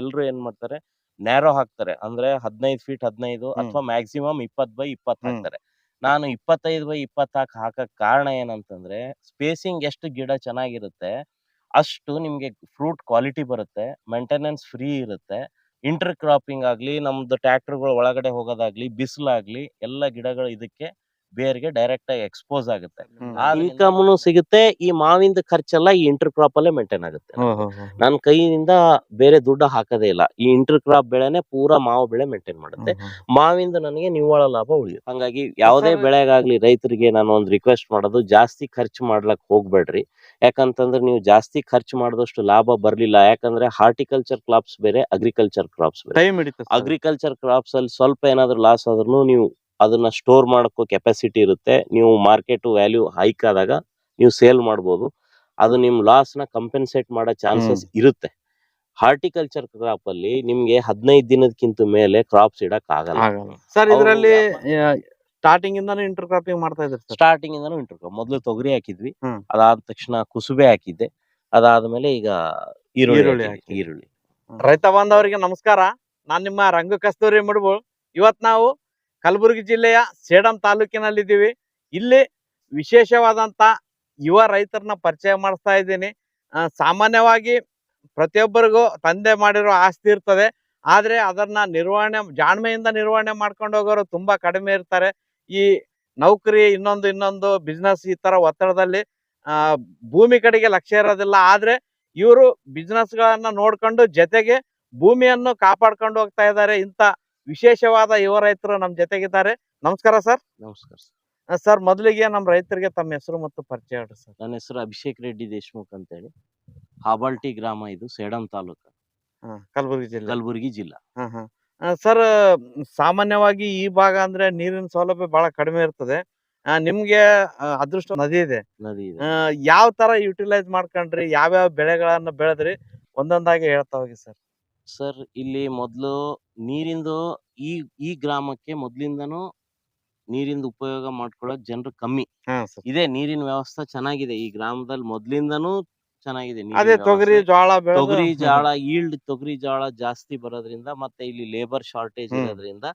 ಎಲ್ರು ಏನ್ ಮಾಡ್ತಾರೆ ನ್ಯಾರೋ ಹಾಕ್ತಾರೆ. ಅಂದ್ರೆ ಹದಿನೈದು ಫೀಟ್ ಹದಿನೈದು ಅಥವಾ ಮ್ಯಾಕ್ಸಿಮಮ್ ಇಪ್ಪತ್ ಬೈ ಇಪ್ಪತ್. ಹಾಕ್ತಾರೆ. ನಾನು ಇಪ್ಪತ್ತೈದು ಬೈ ಇಪ್ಪತ್ ಹಾಕ್ ಹಾಕಕ್ ಕಾರಣ ಏನಂತಂದ್ರೆ ಸ್ಪೇಸಿಂಗ್ ಎಷ್ಟು ಗಿಡ ಚೆನ್ನಾಗಿರುತ್ತೆ ಅಷ್ಟು ನಿಮ್ಗೆ ಫ್ರೂಟ್ ಕ್ವಾಲಿಟಿ ಬರುತ್ತೆ ಮೇಂಟೆನೆನ್ಸ್ ಫ್ರೀ ಇರುತ್ತೆ. ಇಂಟರ್ ಕ್ರಾಪಿಂಗ್ ಆಗ್ಲಿ ನಮ್ದು ಟ್ರ್ಯಾಕ್ಟರ್ಗಳು ಒಳಗಡೆ ಹೋಗೋದಾಗ್ಲಿ ಬಿಸಿಲಾಗ್ಲಿ ಎಲ್ಲ ಗಿಡಗಳು ಇದಕ್ಕೆ ಬೇರ್ಗೆ ಡೈರೆಕ್ಟ್ ಆಗಿ ಎಕ್ಸ್ಪೋಸ್ ಆಗುತ್ತೆ. ಇನ್ಕಮ್ನು ಸಿಗುತ್ತೆ ಈ ಮಾವಿಂದ ಖರ್ಚೆಲ್ಲ ಈ ಇಂಟರ್ ಕ್ರಾಪ್ ಅಲ್ಲೇ ಮೇಂಟೈನ್ ಆಗುತ್ತೆ ನನ್ ಕೈಯಿಂದ ಬೇರೆ ದುಡ್ಡು ಹಾಕದೇ ಇಲ್ಲ. ಈ ಇಂಟರ್ ಕ್ರಾಪ್ ಬೆಳೆನೆ ಪೂರಾ ಮಾವು ಬೆಳೆ ಮೇಂಟೈನ್ ಮಾಡುತ್ತೆ. ಮಾವಿಂದ ನನಗೆ ನಿವ್ವಳ ಲಾಭ ಉಳಿಯುತ್ತೆ. ಹಂಗಾಗಿ ಯಾವುದೇ ಸರ್- ಬೆಳೆಗಾಗ್ಲಿ ರೈತರಿಗೆ ನಾನು ಒಂದು ರಿಕ್ವೆಸ್ಟ್ ಮಾಡೋದು ಜಾಸ್ತಿ ಖರ್ಚು ಮಾಡ್ಲಕ್ ಹೋಗ್ಬೇಡ್ರಿ. ಯಾಕಂತಂದ್ರೆ ನೀವು ಜಾಸ್ತಿ ಖರ್ಚು ಮಾಡಿದಷ್ಟು ಲಾಭ ಬರ್ಲಿಲ್ಲ. ಯಾಕಂದ್ರೆ ಹಾರ್ಟಿಕಲ್ಚರ್ ಕ್ರಾಪ್ಸ್ ಬೇರೆ ಅಗ್ರಿಕಲ್ಚರ್ ಕ್ರಾಪ್ಸ್ ಬೇರೆ. ಟೈಮ್ ಅಗ್ರಿಕಲ್ಚರ್ ಕ್ರಾಪ್ಸ್ ಅಲ್ಲಿ ಸ್ವಲ್ಪ ಏನಾದ್ರು ಲಾಸ್ ಆದ್ರೂ ನೀವು ಅದನ್ನ ಸ್ಟೋರ್ ಮಾಡಕ್ಕೋ ಕೆಪಾಸಿಟಿ ಇರುತ್ತೆ. ನೀವು ಮಾರ್ಕೆಟ್ ವ್ಯಾಲ್ಯೂ ಹೈಕ್ ಆದಾಗ ನೀವು ಸೇಲ್ ಮಾಡ್ಬೋದು. ಅದು ನಿಮ್ ಲಾಸ್ನ ಕಂಪೆನ್ಸೇಟ್ ಮಾಡೋ ಚಾನ್ಸಸ್ ಇರುತ್ತೆ. ಹಾರ್ಟಿಕಲ್ಚರ್ ಕ್ರಾಪ್ ಅಲ್ಲಿ ನಿಮ್ಗೆ ಹದಿನೈದು ದಿನದಕ್ಕಿಂತ ಮೇಲೆ ಕ್ರಾಪ್ಸ್ ಇಡಕ್ ಆಗಲ್ಲ. ಸರ್ ಇದರಲ್ಲಿ ಸ್ಟಾರ್ಟಿಂಗ್ ಇಂದಾನು ಇಂಟರ್ ಕ್ರಾಪಿಂಗ್ ಮಾಡ್ತಾ ಇದ್ರು ಸ್ಟಾರ್ಟಿಂಗ್ ಇಂದಾನು ಇಂಟರ್ ಕ್ರಾಪ್ ಮೊದಲು ತೊಗರಿ ಹಾಕಿದ್ವಿ. ಅದಾದ ತಕ್ಷಣ ಕುಸುಬೆ ಹಾಕಿದ್ದೆ. ಅದಾದ್ಮೇಲೆ ಈಗ ಈರುಳ್ಳಿ. ಈರುಳ್ಳಿ ರೈತ ಬಾಂಧವರಿಗೆ ನಮಸ್ಕಾರ. ನಾನ್ ನಿಮ್ಮ ರಂಗು ಕಸ್ತೂರಿ ಮುಡ್ಬೋಳ್ ಇವತ್ ನಾವು ಕಲಬುರಗಿ ಜಿಲ್ಲೆಯ ಸೇಡಂ ತಾಲೂಕಿನಲ್ಲಿದ್ದೀವಿ. ಇಲ್ಲಿ ವಿಶೇಷವಾದಂತ ಯುವ ರೈತರನ್ನ ಪರಿಚಯ ಮಾಡಿಸ್ತಾ ಇದ್ದೀನಿ. ಸಾಮಾನ್ಯವಾಗಿ ಪ್ರತಿಯೊಬ್ಬರಿಗೂ ತಂದೆ ಮಾಡಿರೋ ಆಸ್ತಿ ಇರ್ತದೆ. ಆದರೆ ಅದನ್ನ ನಿರ್ವಹಣೆ, ಜಾಣ್ಮೆಯಿಂದ ನಿರ್ವಹಣೆ ಮಾಡ್ಕೊಂಡು ಹೋಗೋರು ತುಂಬಾ ಕಡಿಮೆ ಇರ್ತಾರೆ. ಈ ನೌಕರಿ ಇನ್ನೊಂದು ಇನ್ನೊಂದು ಬಿಸ್ನೆಸ್ ಈ ತರ ಒತ್ತಡದಲ್ಲಿ ಭೂಮಿ ಕಡೆಗೆ ಲಕ್ಷ್ಯ ಇರೋದಿಲ್ಲ. ಆದರೆ ಇವರು ಬಿಸ್ನೆಸ್ಗಳನ್ನು ನೋಡ್ಕೊಂಡು ಜೊತೆಗೆ ಭೂಮಿಯನ್ನು ಕಾಪಾಡ್ಕೊಂಡು ಹೋಗ್ತಾ ಇದ್ದಾರೆ. ಇಂತ ವಿಶೇಷವಾದ ಯುವ ರೈತರು ನಮ್ಮ ಜೊತೆಗಿದ್ದಾರೆ. ನಮಸ್ಕಾರ ಸರ್. ನಮಸ್ಕಾರ ಸರ್. ಸರ್ ಮೊದಲಿಗೆ ನಮ್ಮ ರೈತರಿಗೆ ತಮ್ಮ ಹೆಸರು ಮತ್ತು ಪರಿಚಯ ಹೇಳ್ರಿ ಸರ್. ನನ್ನ ಹೆಸರು ಅಭಿಷೇಕ್ ರೆಡ್ಡಿ ದೇಶ್ಮುಖ್ ಅಂತ ಹೇಳಿ ಹಾಬಾಲ್ಟಿ ಗ್ರಾಮ ಇದು ಸೇಡಂ ತಾಲೂಕು. ಕಲಬುರಗಿ ಜಿಲ್ಲೆ. ಕಲಬುರಗಿ ಜಿಲ್ಲಾ. ಸರ್ ಸಾಮಾನ್ಯವಾಗಿ ಈ ಭಾಗ ಅಂದ್ರೆ ನೀರಿನ ಸೌಲಭ್ಯ ಬಹಳ ಕಡಿಮೆ ಇರ್ತದೆ. ಆ, ನಿಮ್ಗೆ ಆ, ಅದೃಷ್ಟ ನದಿ ಇದೆ. ನದಿ ಇದೆ. ಯಾವ ತರ ಯುಟಿಲೈಸ್ ಮಾಡ್ಕೊಂಡ್ರಿ? ಯಾವ್ಯಾವ ಬೆಳೆಗಳನ್ನ ಬೆಳೆದ್ರಿ? ಒಂದೊಂದಾಗಿ ಹೇಳ್ತಾ ಹೋಗಿ ಸರ್. ಸರ್ ಇಲ್ಲಿ ಮೊದಲು ನೀರಿಂದು ಈ ಈ ಗ್ರಾಮಕ್ಕೆ ಮೊದ್ಲಿಂದನೂ ನೀರಿಂದ ಉಪಯೋಗ ಮಾಡ್ಕೊಳ್ಳೋಕೆ ಜನರು ಕಮ್ಮಿ. ಹಾ ಸರ್. ಇದೆ ನೀರಿನ ವ್ಯವಸ್ಥೆ ಚೆನ್ನಾಗಿದೆ. ಈ ಗ್ರಾಮದಲ್ಲಿ ಮೊದ್ಲಿಂದನೂ ಚೆನ್ನಾಗಿದೆ ನೀರಿನ ಅದೇ ತೊಗರಿ ವ್ಯವಸ್ಥೆ. ಜೋಳ ಬೆಳೆದು ತೊಗರಿ ಜೋಳ ಈಲ್ಡ್ ತೊಗರಿ ಜೋಳ ಜಾಸ್ತಿ ಬರೋದ್ರಿಂದ ಮತ್ತೆ ಇಲ್ಲಿ ಲೇಬರ್ ಶಾರ್ಟೇಜ್ ಹ್ಮ್. ಇರೋದ್ರಿಂದ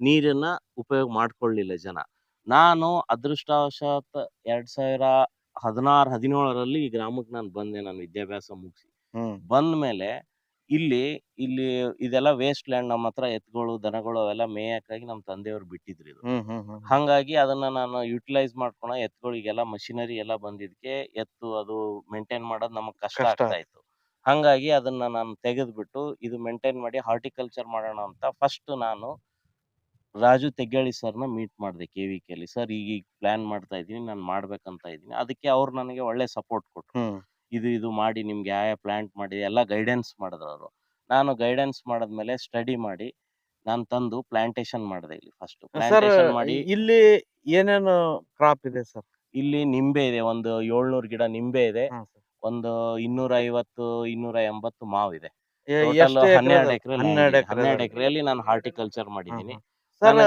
ನೀರನ್ನ ಉಪಯೋಗ ಮಾಡ್ಕೊಳ್ಳಿಲ್ಲ ಜನ. ನಾನು ಅದೃಷ್ಟವಶಾತ್ ಎರಡ್ ಸಾವಿರ ಹದಿನಾರು ಹದಿನೇಳರಲ್ಲಿ ಈ ಗ್ರಾಮಕ್ಕೆ ನಾನು ಬಂದೆ ನಾನು ವಿದ್ಯಾಭ್ಯಾಸ ಮುಗಿಸಿ. ಹ್ಮ್. ಬಂದ್ಮೇಲೆ ಇಲ್ಲಿ ಇಲ್ಲಿ ಇದೆಲ್ಲ ವೇಸ್ಟ್ ಲ್ಯಾಂಡ್ ನಮ್ಮ ಹತ್ರ ಎತ್ತುಗಳು ದನಗಳು ಅವೆಲ್ಲ ಮೇಯಕ್ಕಾಗಿ ನಮ್ಮ ತಂದೆಯವ್ರು ಬಿಟ್ಟಿದ್ರು ಇದು. ಹ್ಮ್ ಹ್ಮ್ ಹ್ಮ್ ಹಂಗಾಗಿ ಅದನ್ನ ನಾನು ಯುಟಿಲೈಸ್ ಮಾಡ್ಕೊಳ ಎತ್ತುಗಳಿಗೆಲ್ಲ ಮಷಿನರಿ ಎಲ್ಲ ಬಂದಿದ್ಕೆ ಎತ್ತು ಅದು ಮೇಂಟೈನ್ ಮಾಡೋದು ನಮಗ್ ಕಷ್ಟ ಕಷ್ಟ. ಆಗ್ತಾ ಇತ್ತು. ಹಂಗಾಗಿ ಅದನ್ನ ನಾನು ತೆಗೆದ್ಬಿಟ್ಟು ಇದು ಮೇಂಟೈನ್ ಮಾಡಿ ಹಾರ್ಟಿಕಲ್ಚರ್ ಮಾಡೋಣ ಅಂತ ಫಸ್ಟ್ ನಾನು ರಾಜು ತೆಗ್ಗಾಳಿ ಸರ್ನ ಮೀಟ್ ಮಾಡಿದೆ ಕೆ ವಿ ಕೆಲಿ ಸರ್ ಈಗ ಈಗ ಪ್ಲಾನ್ ಮಾಡ್ತಾ ಇದ್ದೀನಿ ನಾನು ಮಾಡ್ಬೇಕಂತ ಇದ್ದೀನಿ. ಅದಕ್ಕೆ ಅವ್ರು ನನಗೆ ಒಳ್ಳೆ ಸಪೋರ್ಟ್ ಕೊಟ್ಟರು ಹ್ಮ್. ಇದು ಇದು ಮಾಡಿ ನಿಮ್ಗೆ ಯಾವ ಪ್ಲಾಂಟ್ ಮಾಡಿ ಎಲ್ಲ ಗೈಡೆನ್ಸ್ ಮಾಡಿದ್ರು ಅವರು. ನಾನು ಗೈಡೆನ್ಸ್ ಮಾಡಿದ್ಮೇಲೆ ಸ್ಟಡಿ ಮಾಡಿ ನಾನು ತಂದು ಪ್ಲಾಂಟೇಶನ್ ಮಾಡಿದೆ ಇಲ್ಲಿ ಫಸ್ಟ್. ಪ್ಲಾಂಟೇಶನ್ ಮಾಡಿ ಇಲ್ಲಿ ಏನೇನು ಕ್ರಾಪ್ ಇದೆ ಸರ್? ಇಲ್ಲಿ ನಿಂಬೆ ಇದೆ ಒಂದು ಏಳ್ನೂರು ಗಿಡ ನಿಂಬೆ ಇದೆ ಒಂದು ಇನ್ನೂರ ಐವತ್ತು ಇನ್ನೂರ ಎಂಬತ್ತು ಮಾವು ಇದೆ ಹನ್ನೆರಡು ಎಕರೆ ಹನ್ನೆರಡು ಹನ್ನೆರಡು ಎಕರೆಯಲ್ಲಿ ನಾನು ಹಾರ್ಟಿಕಲ್ಚರ್ ಮಾಡಿದ್ದೀನಿ. ಸರ್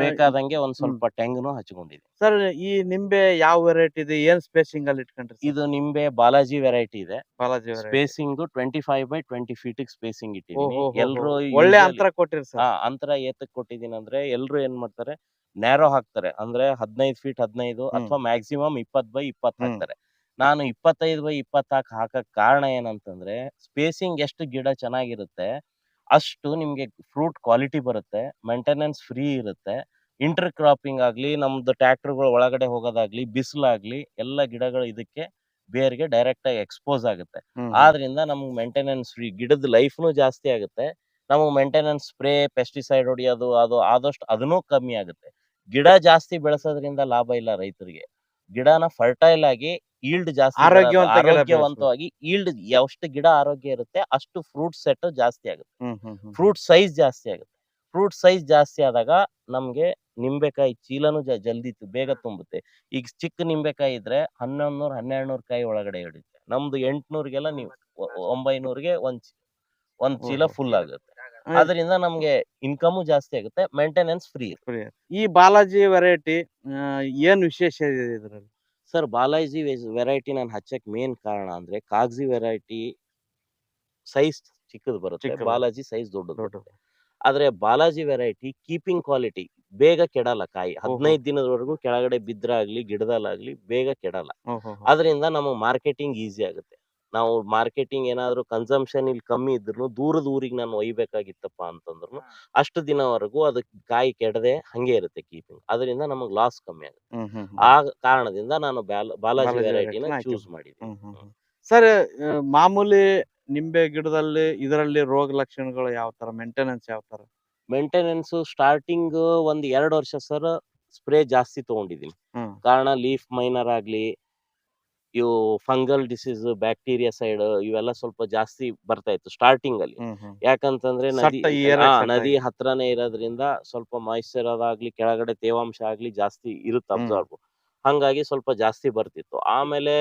ಬೇಕಾದಂಗೆ ಒಂದ್ ಸ್ವಲ್ಪ ಟೆಂಗ್ನು ಹಚ್ಕೊಂಡಿದೆ ಸರ್ ಈ ನಿಂಬೆ ಯಾವ ವೆರೈಟಿ ಇದೆ? ಏನ್ ಸ್ಪೇಸಿಂಗ್ ಅಲ್ಲಿ ಇಟ್ಕೊಂಡ್ರಿ ಇದು ನಿಂಬೆ ಬಾಲಾಜಿ ವೆರೈಟಿ ಇದೆ. Balaji. Spacing twenty five by twenty feet spacing ಇಟ್ಟಿದ್ದೀನಿ ಎಲ್ರು ಒಳ್ಳೆ ಅಂತರ ಕೊಟ್ಟಿರಿ ಸರ್. ಅಂತರ ಏತಕ್ ಕೊಟ್ಟಿದ್ದೀನಿ ಅಂದ್ರೆ ಎಲ್ರು ಏನ್ ಮಾಡ್ತಾರೆ? ನ್ಯಾರೋ ಹಾಕ್ತಾರೆ. ಅಂದ್ರೆ ಹದಿನೈದು ಫೀಟ್ ಹದಿನೈದು. ಅಥವಾ ಮ್ಯಾಕ್ಸಿಮಮ್ ಇಪ್ಪತ್ ಬೈ ಇಪ್ಪತ್. ಹಾಕ್ತಾರೆ. ನಾನು ಇಪ್ಪತ್ತೈದು ಬೈ ಇಪ್ಪತ್ ಹಾಕ್ ಹಾಕಕ್ ಕಾರಣ ಏನಂತಂದ್ರೆ ಸ್ಪೇಸಿಂಗ್ ಎಷ್ಟು ಗಿಡ ಚೆನ್ನಾಗಿರುತ್ತೆ ಅಷ್ಟು ನಿಮಗೆ ಫ್ರೂಟ್ ಕ್ವಾಲಿಟಿ ಬರುತ್ತೆ ಮೇಂಟೆನೆನ್ಸ್ ಫ್ರೀ ಇರುತ್ತೆ. ಇಂಟರ್ ಕ್ರಾಪಿಂಗ್ ಆಗಲಿ ನಮ್ದು ಟ್ರ್ಯಾಕ್ಟರ್ಗಳು ಒಳಗಡೆ ಹೋಗೋದಾಗ್ಲಿ ಬಿಸಿಲಾಗ್ಲಿ ಎಲ್ಲ ಗಿಡಗಳು ಇದಕ್ಕೆ ಬೇರ್ಗೆ ಡೈರೆಕ್ಟ್ ಆಗಿ ಎಕ್ಸ್ಪೋಸ್ ಆಗುತ್ತೆ. ಆದ್ರಿಂದ ನಮ್ಗೆ ಮೇಂಟೆನೆನ್ಸ್ ಫ್ರೀ ಗಿಡದ ಲೈಫ್ನು ಜಾಸ್ತಿ ಆಗುತ್ತೆ. ನಮಗೆ ಮೇಂಟೆನೆನ್ಸ್ ಸ್ಪ್ರೇ ಪೆಸ್ಟಿಸೈಡ್ ಹೊಡಿಯೋದು ಅದು ಆದಷ್ಟು ಅದನ್ನೂ ಕಮ್ಮಿ ಆಗುತ್ತೆ. ಗಿಡ ಜಾಸ್ತಿ ಬೆಳೆಸೋದ್ರಿಂದ ಲಾಭ ಇಲ್ಲ ರೈತರಿಗೆ. ಗಿಡನ ಫರ್ಟೈಲ್ ಆಗಿ ಈಲ್ಡ್ ಜಾಸ್ತಿ ಆರೋಗ್ಯವಂತ ಗಿಡ ಆರೋಗ್ಯವಂತವಾಗಿ ಈಲ್ಡ್ ಎಷ್ಟು ಗಿಡ ಆರೋಗ್ಯ ಇರುತ್ತೆ ಅಷ್ಟು ಫ್ರೂಟ್ ಸೆಟ್ ಜಾಸ್ತಿ ಆಗುತ್ತೆ. ಫ್ರೂಟ್ ಸೈಜ್ ಜಾಸ್ತಿ ಆಗುತ್ತೆ. ಫ್ರೂಟ್ ಸೈಜ್ ಜಾಸ್ತಿ ಆದಾಗ ನಮ್ಗೆ ನಿಂಬೆಕಾಯಿ ಚೀಲನು ಜಲ್ದಿ ಬೇಗ ತುಂಬುತ್ತೆ. ಈಗ ಚಿಕ್ಕ ನಿಂಬೆಕಾಯಿ ಇದ್ರೆ ಹನ್ನೊಂದು ನೂರ್ ಹನ್ನೆರಡು ನೂರು ಕಾಯಿ ಒಳಗಡೆ ಹಿಡಿಯುತ್ತೆ. ನಮ್ದು ಎಂಟ್ನೂರ್ಗೆಲ್ಲ ನೀವು ಒಂಬೈನೂರ್ಗೆ ಒಂದ್ ಒಂದ್ ಚೀಲ ಫುಲ್ ಆಗುತ್ತೆ. ಅದರಿಂದ ನಮ್ಗೆ ಇನ್ಕಮು ಜಾಸ್ತಿ ಆಗುತ್ತೆ ಮೇಂಟೆನೆನ್ಸ್ ಫ್ರೀ. ಈ ಬಾಲಾಜಿ ವೆರೈಟಿ ಏನ್ ವಿಶೇಷ ಇದೆ ಇದ್ರಲ್ಲಿ? ಸರ್ ಬಾಲಾಜಿ ವೆರೈಟಿ ನಾನು ಹಚ್ಚಕ್ ಮೇನ್ ಕಾರಣ ಅಂದ್ರೆ ಕಾಗಜಿ ವೆರೈಟಿ ಸೈಜ್ ಚಿಕ್ಕದು ಬರುತ್ತೆ. ಬಾಲಾಜಿ ಸೈಜ್ ದೊಡ್ಡದು. ಆದ್ರೆ ಬಾಲಾಜಿ ವೆರೈಟಿ ಕೀಪಿಂಗ್ ಕ್ವಾಲಿಟಿ ಬೇಗ ಕೆಡಲ್ಲ ಕಾಯಿ. ಹದಿನೈದು ದಿನದವರೆಗೂ ಕೆಳಗಡೆ ಬಿದ್ರಾಗ್ಲಿ ಗಿಡದಲ್ಲಾಗ್ಲಿ ಬೇಗ ಕೆಡಲ್ಲ. ಅದರಿಂದ ನಮಗೆ ಮಾರ್ಕೆಟಿಂಗ್ ಈಸಿ ಆಗುತ್ತೆ. ನಾವು ಮಾರ್ಕೆಟಿಂಗ್ ಏನಾದ್ರು ಕನ್ಸಂಪ್ಷನ್ ಇಲ್ಲಿ ಕಮ್ಮಿ ಇದ್ರು ದೂರದ ಊರಿಗೆ ನಾನು ಒಯ್ಬೇಕಾಗಿತ್ತಪ್ಪ ಅಂತಂದ್ರು ಅಷ್ಟು ದಿನವರೆಗೂ ಅದು ಕಾಯಿ ಕೆಡದೆ ಹಂಗೆ ಇರುತ್ತೆ ಕೀಪಿಂಗ್ ಅದರಿಂದ ನಮಗೆ ಲಾಸ್ ಕಮ್ಮಿ ಆಗುತ್ತೆ. ಆ ಕಾರಣದಿಂದ ನಾನು ಬಾಲಾಜಿ ವೆರೈಟಿನ variety ನ ಚೂಸ್ ಮಾಡಿದೀನಿ ಮಾಡಿದ್ದೀನಿ. ಸರ್ ಮಾಮೂಲಿ ನಿಂಬೆ ಗಿಡದಲ್ಲಿ ಇದರಲ್ಲಿ ರೋಗ ಲಕ್ಷಣಗಳು ಯಾವ ತರ? ಮೇಂಟೆನೆನ್ಸ್ ಯಾವ ತರ? ಮೇಂಟೆನೆನ್ಸ್ ಸ್ಟಾರ್ಟಿಂಗ್ ಒಂದ್ ಎರಡು ವರ್ಷ ಸರ್ ಸ್ಪ್ರೇ ಜಾಸ್ತಿ ತಗೊಂಡಿದ್ದೀನಿ. ಕಾರಣ ಲೀಫ್ ಮೈನರ್ ಆಗ್ಲಿ ಇವು ಫಂಗಲ್ ಡಿಸೀಸ್ ಬ್ಯಾಕ್ಟೀರಿಯಾ ಸೈಡ್ ಇವೆಲ್ಲ ಸ್ವಲ್ಪ ಜಾಸ್ತಿ ಬರ್ತಾ ಇತ್ತು ಸ್ಟಾರ್ಟಿಂಗ್ ಅಲ್ಲಿ ಯಾಕಂತಂದ್ರೆ ನದಿ ಹತ್ರನೇ ಇರೋದ್ರಿಂದ ಸ್ವಲ್ಪ ಮಾಯಿಶ್ಚರ್ ಅದಾಗ್ಲಿ ಕೆಳಗಡೆ ತೇವಾಂಶ ಆಗ್ಲಿ ಜಾಸ್ತಿ ಇರುತ್ತೆ ಹಂಗಾಗಿ ಸ್ವಲ್ಪ ಜಾಸ್ತಿ ಬರ್ತಿತ್ತು. ಆಮೇಲೆ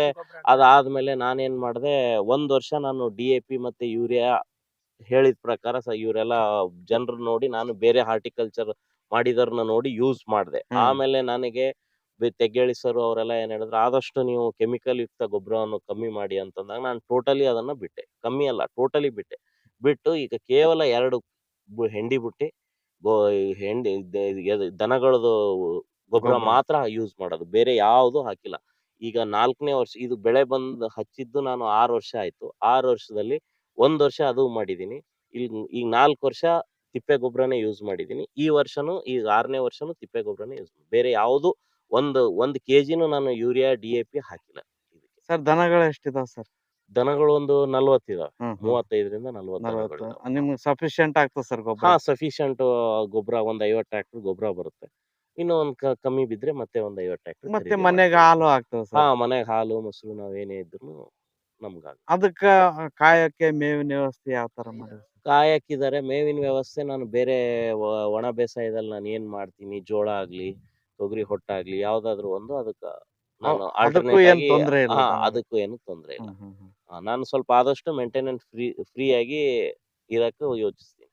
ಅದಾದ್ಮೇಲೆ ನಾನೇನ್ ಮಾಡಿದೆ ಒಂದ್ ವರ್ಷ ನಾನು ಡಿ ಎ ಪಿ ಮತ್ತೆ ಯೂರಿಯಾ ಹೇಳಿದ ಪ್ರಕಾರ ಸ ಇವರೆಲ್ಲ ಜನರು ನೋಡಿ ನಾನು ಬೇರೆ ಹಾರ್ಟಿಕಲ್ಚರ್ ಮಾಡಿದವ್ರನ್ನ ನೋಡಿ ಯೂಸ್ ಮಾಡಿದೆ. ಆಮೇಲೆ ನನಗೆ ತೆಗ್ಗೇಳಿ ಸರ್ ಅವರೆಲ್ಲ ಏನ್ ಹೇಳಿದ್ರು ಆದಷ್ಟು ನೀವು ಕೆಮಿಕಲ್ ಯುಕ್ತ ಗೊಬ್ಬರವನ್ನು ಕಮ್ಮಿ ಮಾಡಿ ಅಂತಂದಾಗ ನಾನು ಟೋಟಲಿ ಅದನ್ನ ಬಿಟ್ಟೆ. ಕಮ್ಮಿ ಅಲ್ಲ ಟೋಟಲಿ ಬಿಟ್ಟೆ. ಬಿಟ್ಟು ಈಗ ಕೇವಲ ಎರಡು ಹೆಂಡಿ ಬುಟ್ಟಿ ಗೋ ಹೆಂಡಿ ದನಗಳದು ಗೊಬ್ಬರ ಮಾತ್ರ ಯೂಸ್ ಮಾಡೋದು ಬೇರೆ ಯಾವುದು ಹಾಕಿಲ್ಲ. ಈಗ ನಾಲ್ಕನೇ ವರ್ಷ ಇದು ಬೆಳೆ ಬಂದು ಹಚ್ಚಿದ್ದು ನಾನು ಆರು ವರ್ಷ ಆಯ್ತು. ಆರು ವರ್ಷದಲ್ಲಿ ಒಂದ್ ವರ್ಷ ಅದು ಮಾಡಿದೀನಿ. ಇಲ್ಲಿ ಈಗ ನಾಲ್ಕು ವರ್ಷ ತಿಪ್ಪೆ ಗೊಬ್ಬರನೇ ಯೂಸ್ ಮಾಡಿದೀನಿ. ಈ ವರ್ಷನು ಈಗ ಆರನೇ ವರ್ಷನು ತಿಪ್ಪೆ ಗೊಬ್ಬರನೇ ಯೂಸ್ ಬೇರೆ ಯಾವುದು ಒಂದು ಒಂದ್ ಕೆಜಿನೂ ನಾನು ಯೂರಿಯಾ ಡಿ ಎ ಪಿ ಹಾಕಿಲ್ಲ ಸರ್ ದನಗಳು ಎಷ್ಟಿದಾವ ಸರ್? ದನಗಳು ಒಂದು ನಲ್ವತ್ತಿದಾವೆ ಹ್ಮ್. ಮೂವತ್ತೈದರಿಂದ ನಲ್ವತ್ತು ನಲವತ್ತು. ನಿಮ್ಗೆ ಸಫಿಶಿಯಂಟ್ ಆಗ್ತದೆ ಸರ್ ಗೊಬ್ಬರ? ಹಾ ಸಫಿಶಿಯಂಟ್ ಗೊಬ್ಬರ ಒಂದ್ ಐವತ್ತು ಟ್ರ್ಯಾಕ್ಟರ್ ಗೊಬ್ಬರ ಬರುತ್ತೆ. ಇನ್ನು ಒಂದ್ ಕ- ಕಮ್ಮಿ ಬಿದ್ರೆ ಮತ್ತೆ ಒಂದ್ ಐವತ್ತು ಟ್ರ್ಯಾಕ್ಟರ್ ಮತ್ತೆ ಮನೆಗೆ ಹಾಲು ಆಗ್ತದೆ ಹಾ ಸರ್ ಮನೆಗೆ ಹಾಲು ಮೊಸರು ನಾವೇನೇ ಇದ್ರು ನಮ್ಗ ಅದಕ್ಕ ಕಾಯಕ್ಕೆ ಮೇವಿನ ವ್ಯವಸ್ಥೆ ಯಾವ ತರ ಮಾಡಿದ್ರಿ ಕಾಯಕ್ಕಿದ್ದಾರೆ ಮೇವಿನ ವ್ಯವಸ್ಥೆ ನಾನು ಬೇರೆ ವ- ಒಣ ಬೇಸಾಯದಲ್ಲಿ ನಾನು ಏನ್ ಮಾಡ್ತೀನಿ? ಜೋಳ ಆಗ್ಲಿ ತೊಗರಿ ಹೊಟ್ಟಾಗ್ಲಿ ಯಾವ್ದಾದ್ರು ಒಂದು ಅದಕ್ಕ ನಾನು ಅವ್- alternate ಅದಕ್ಕೂ ಏನ್ ಆಗಿ- ತೊಂದ್ರೆ ಇಲ್ಲ ಹಾ, ಅದಕ್ಕೂ ಏನು ತೊಂದ್ರೆ ಇಲ್ಲ. ಹ್ಮ್ ಹ್ಮ್ ಹ್ಮ್. ಆ, ನಾನು ಸ್ವಲ್ಪ ಆದಷ್ಟು ಮೇಂಟೆನೆನ್ಸ್ ಫ್ರೀ ಫ್ರೀ ಆಗಿ ಇರಕ್ಕೆ ಯೋಚಿಸ್ತೀನಿ.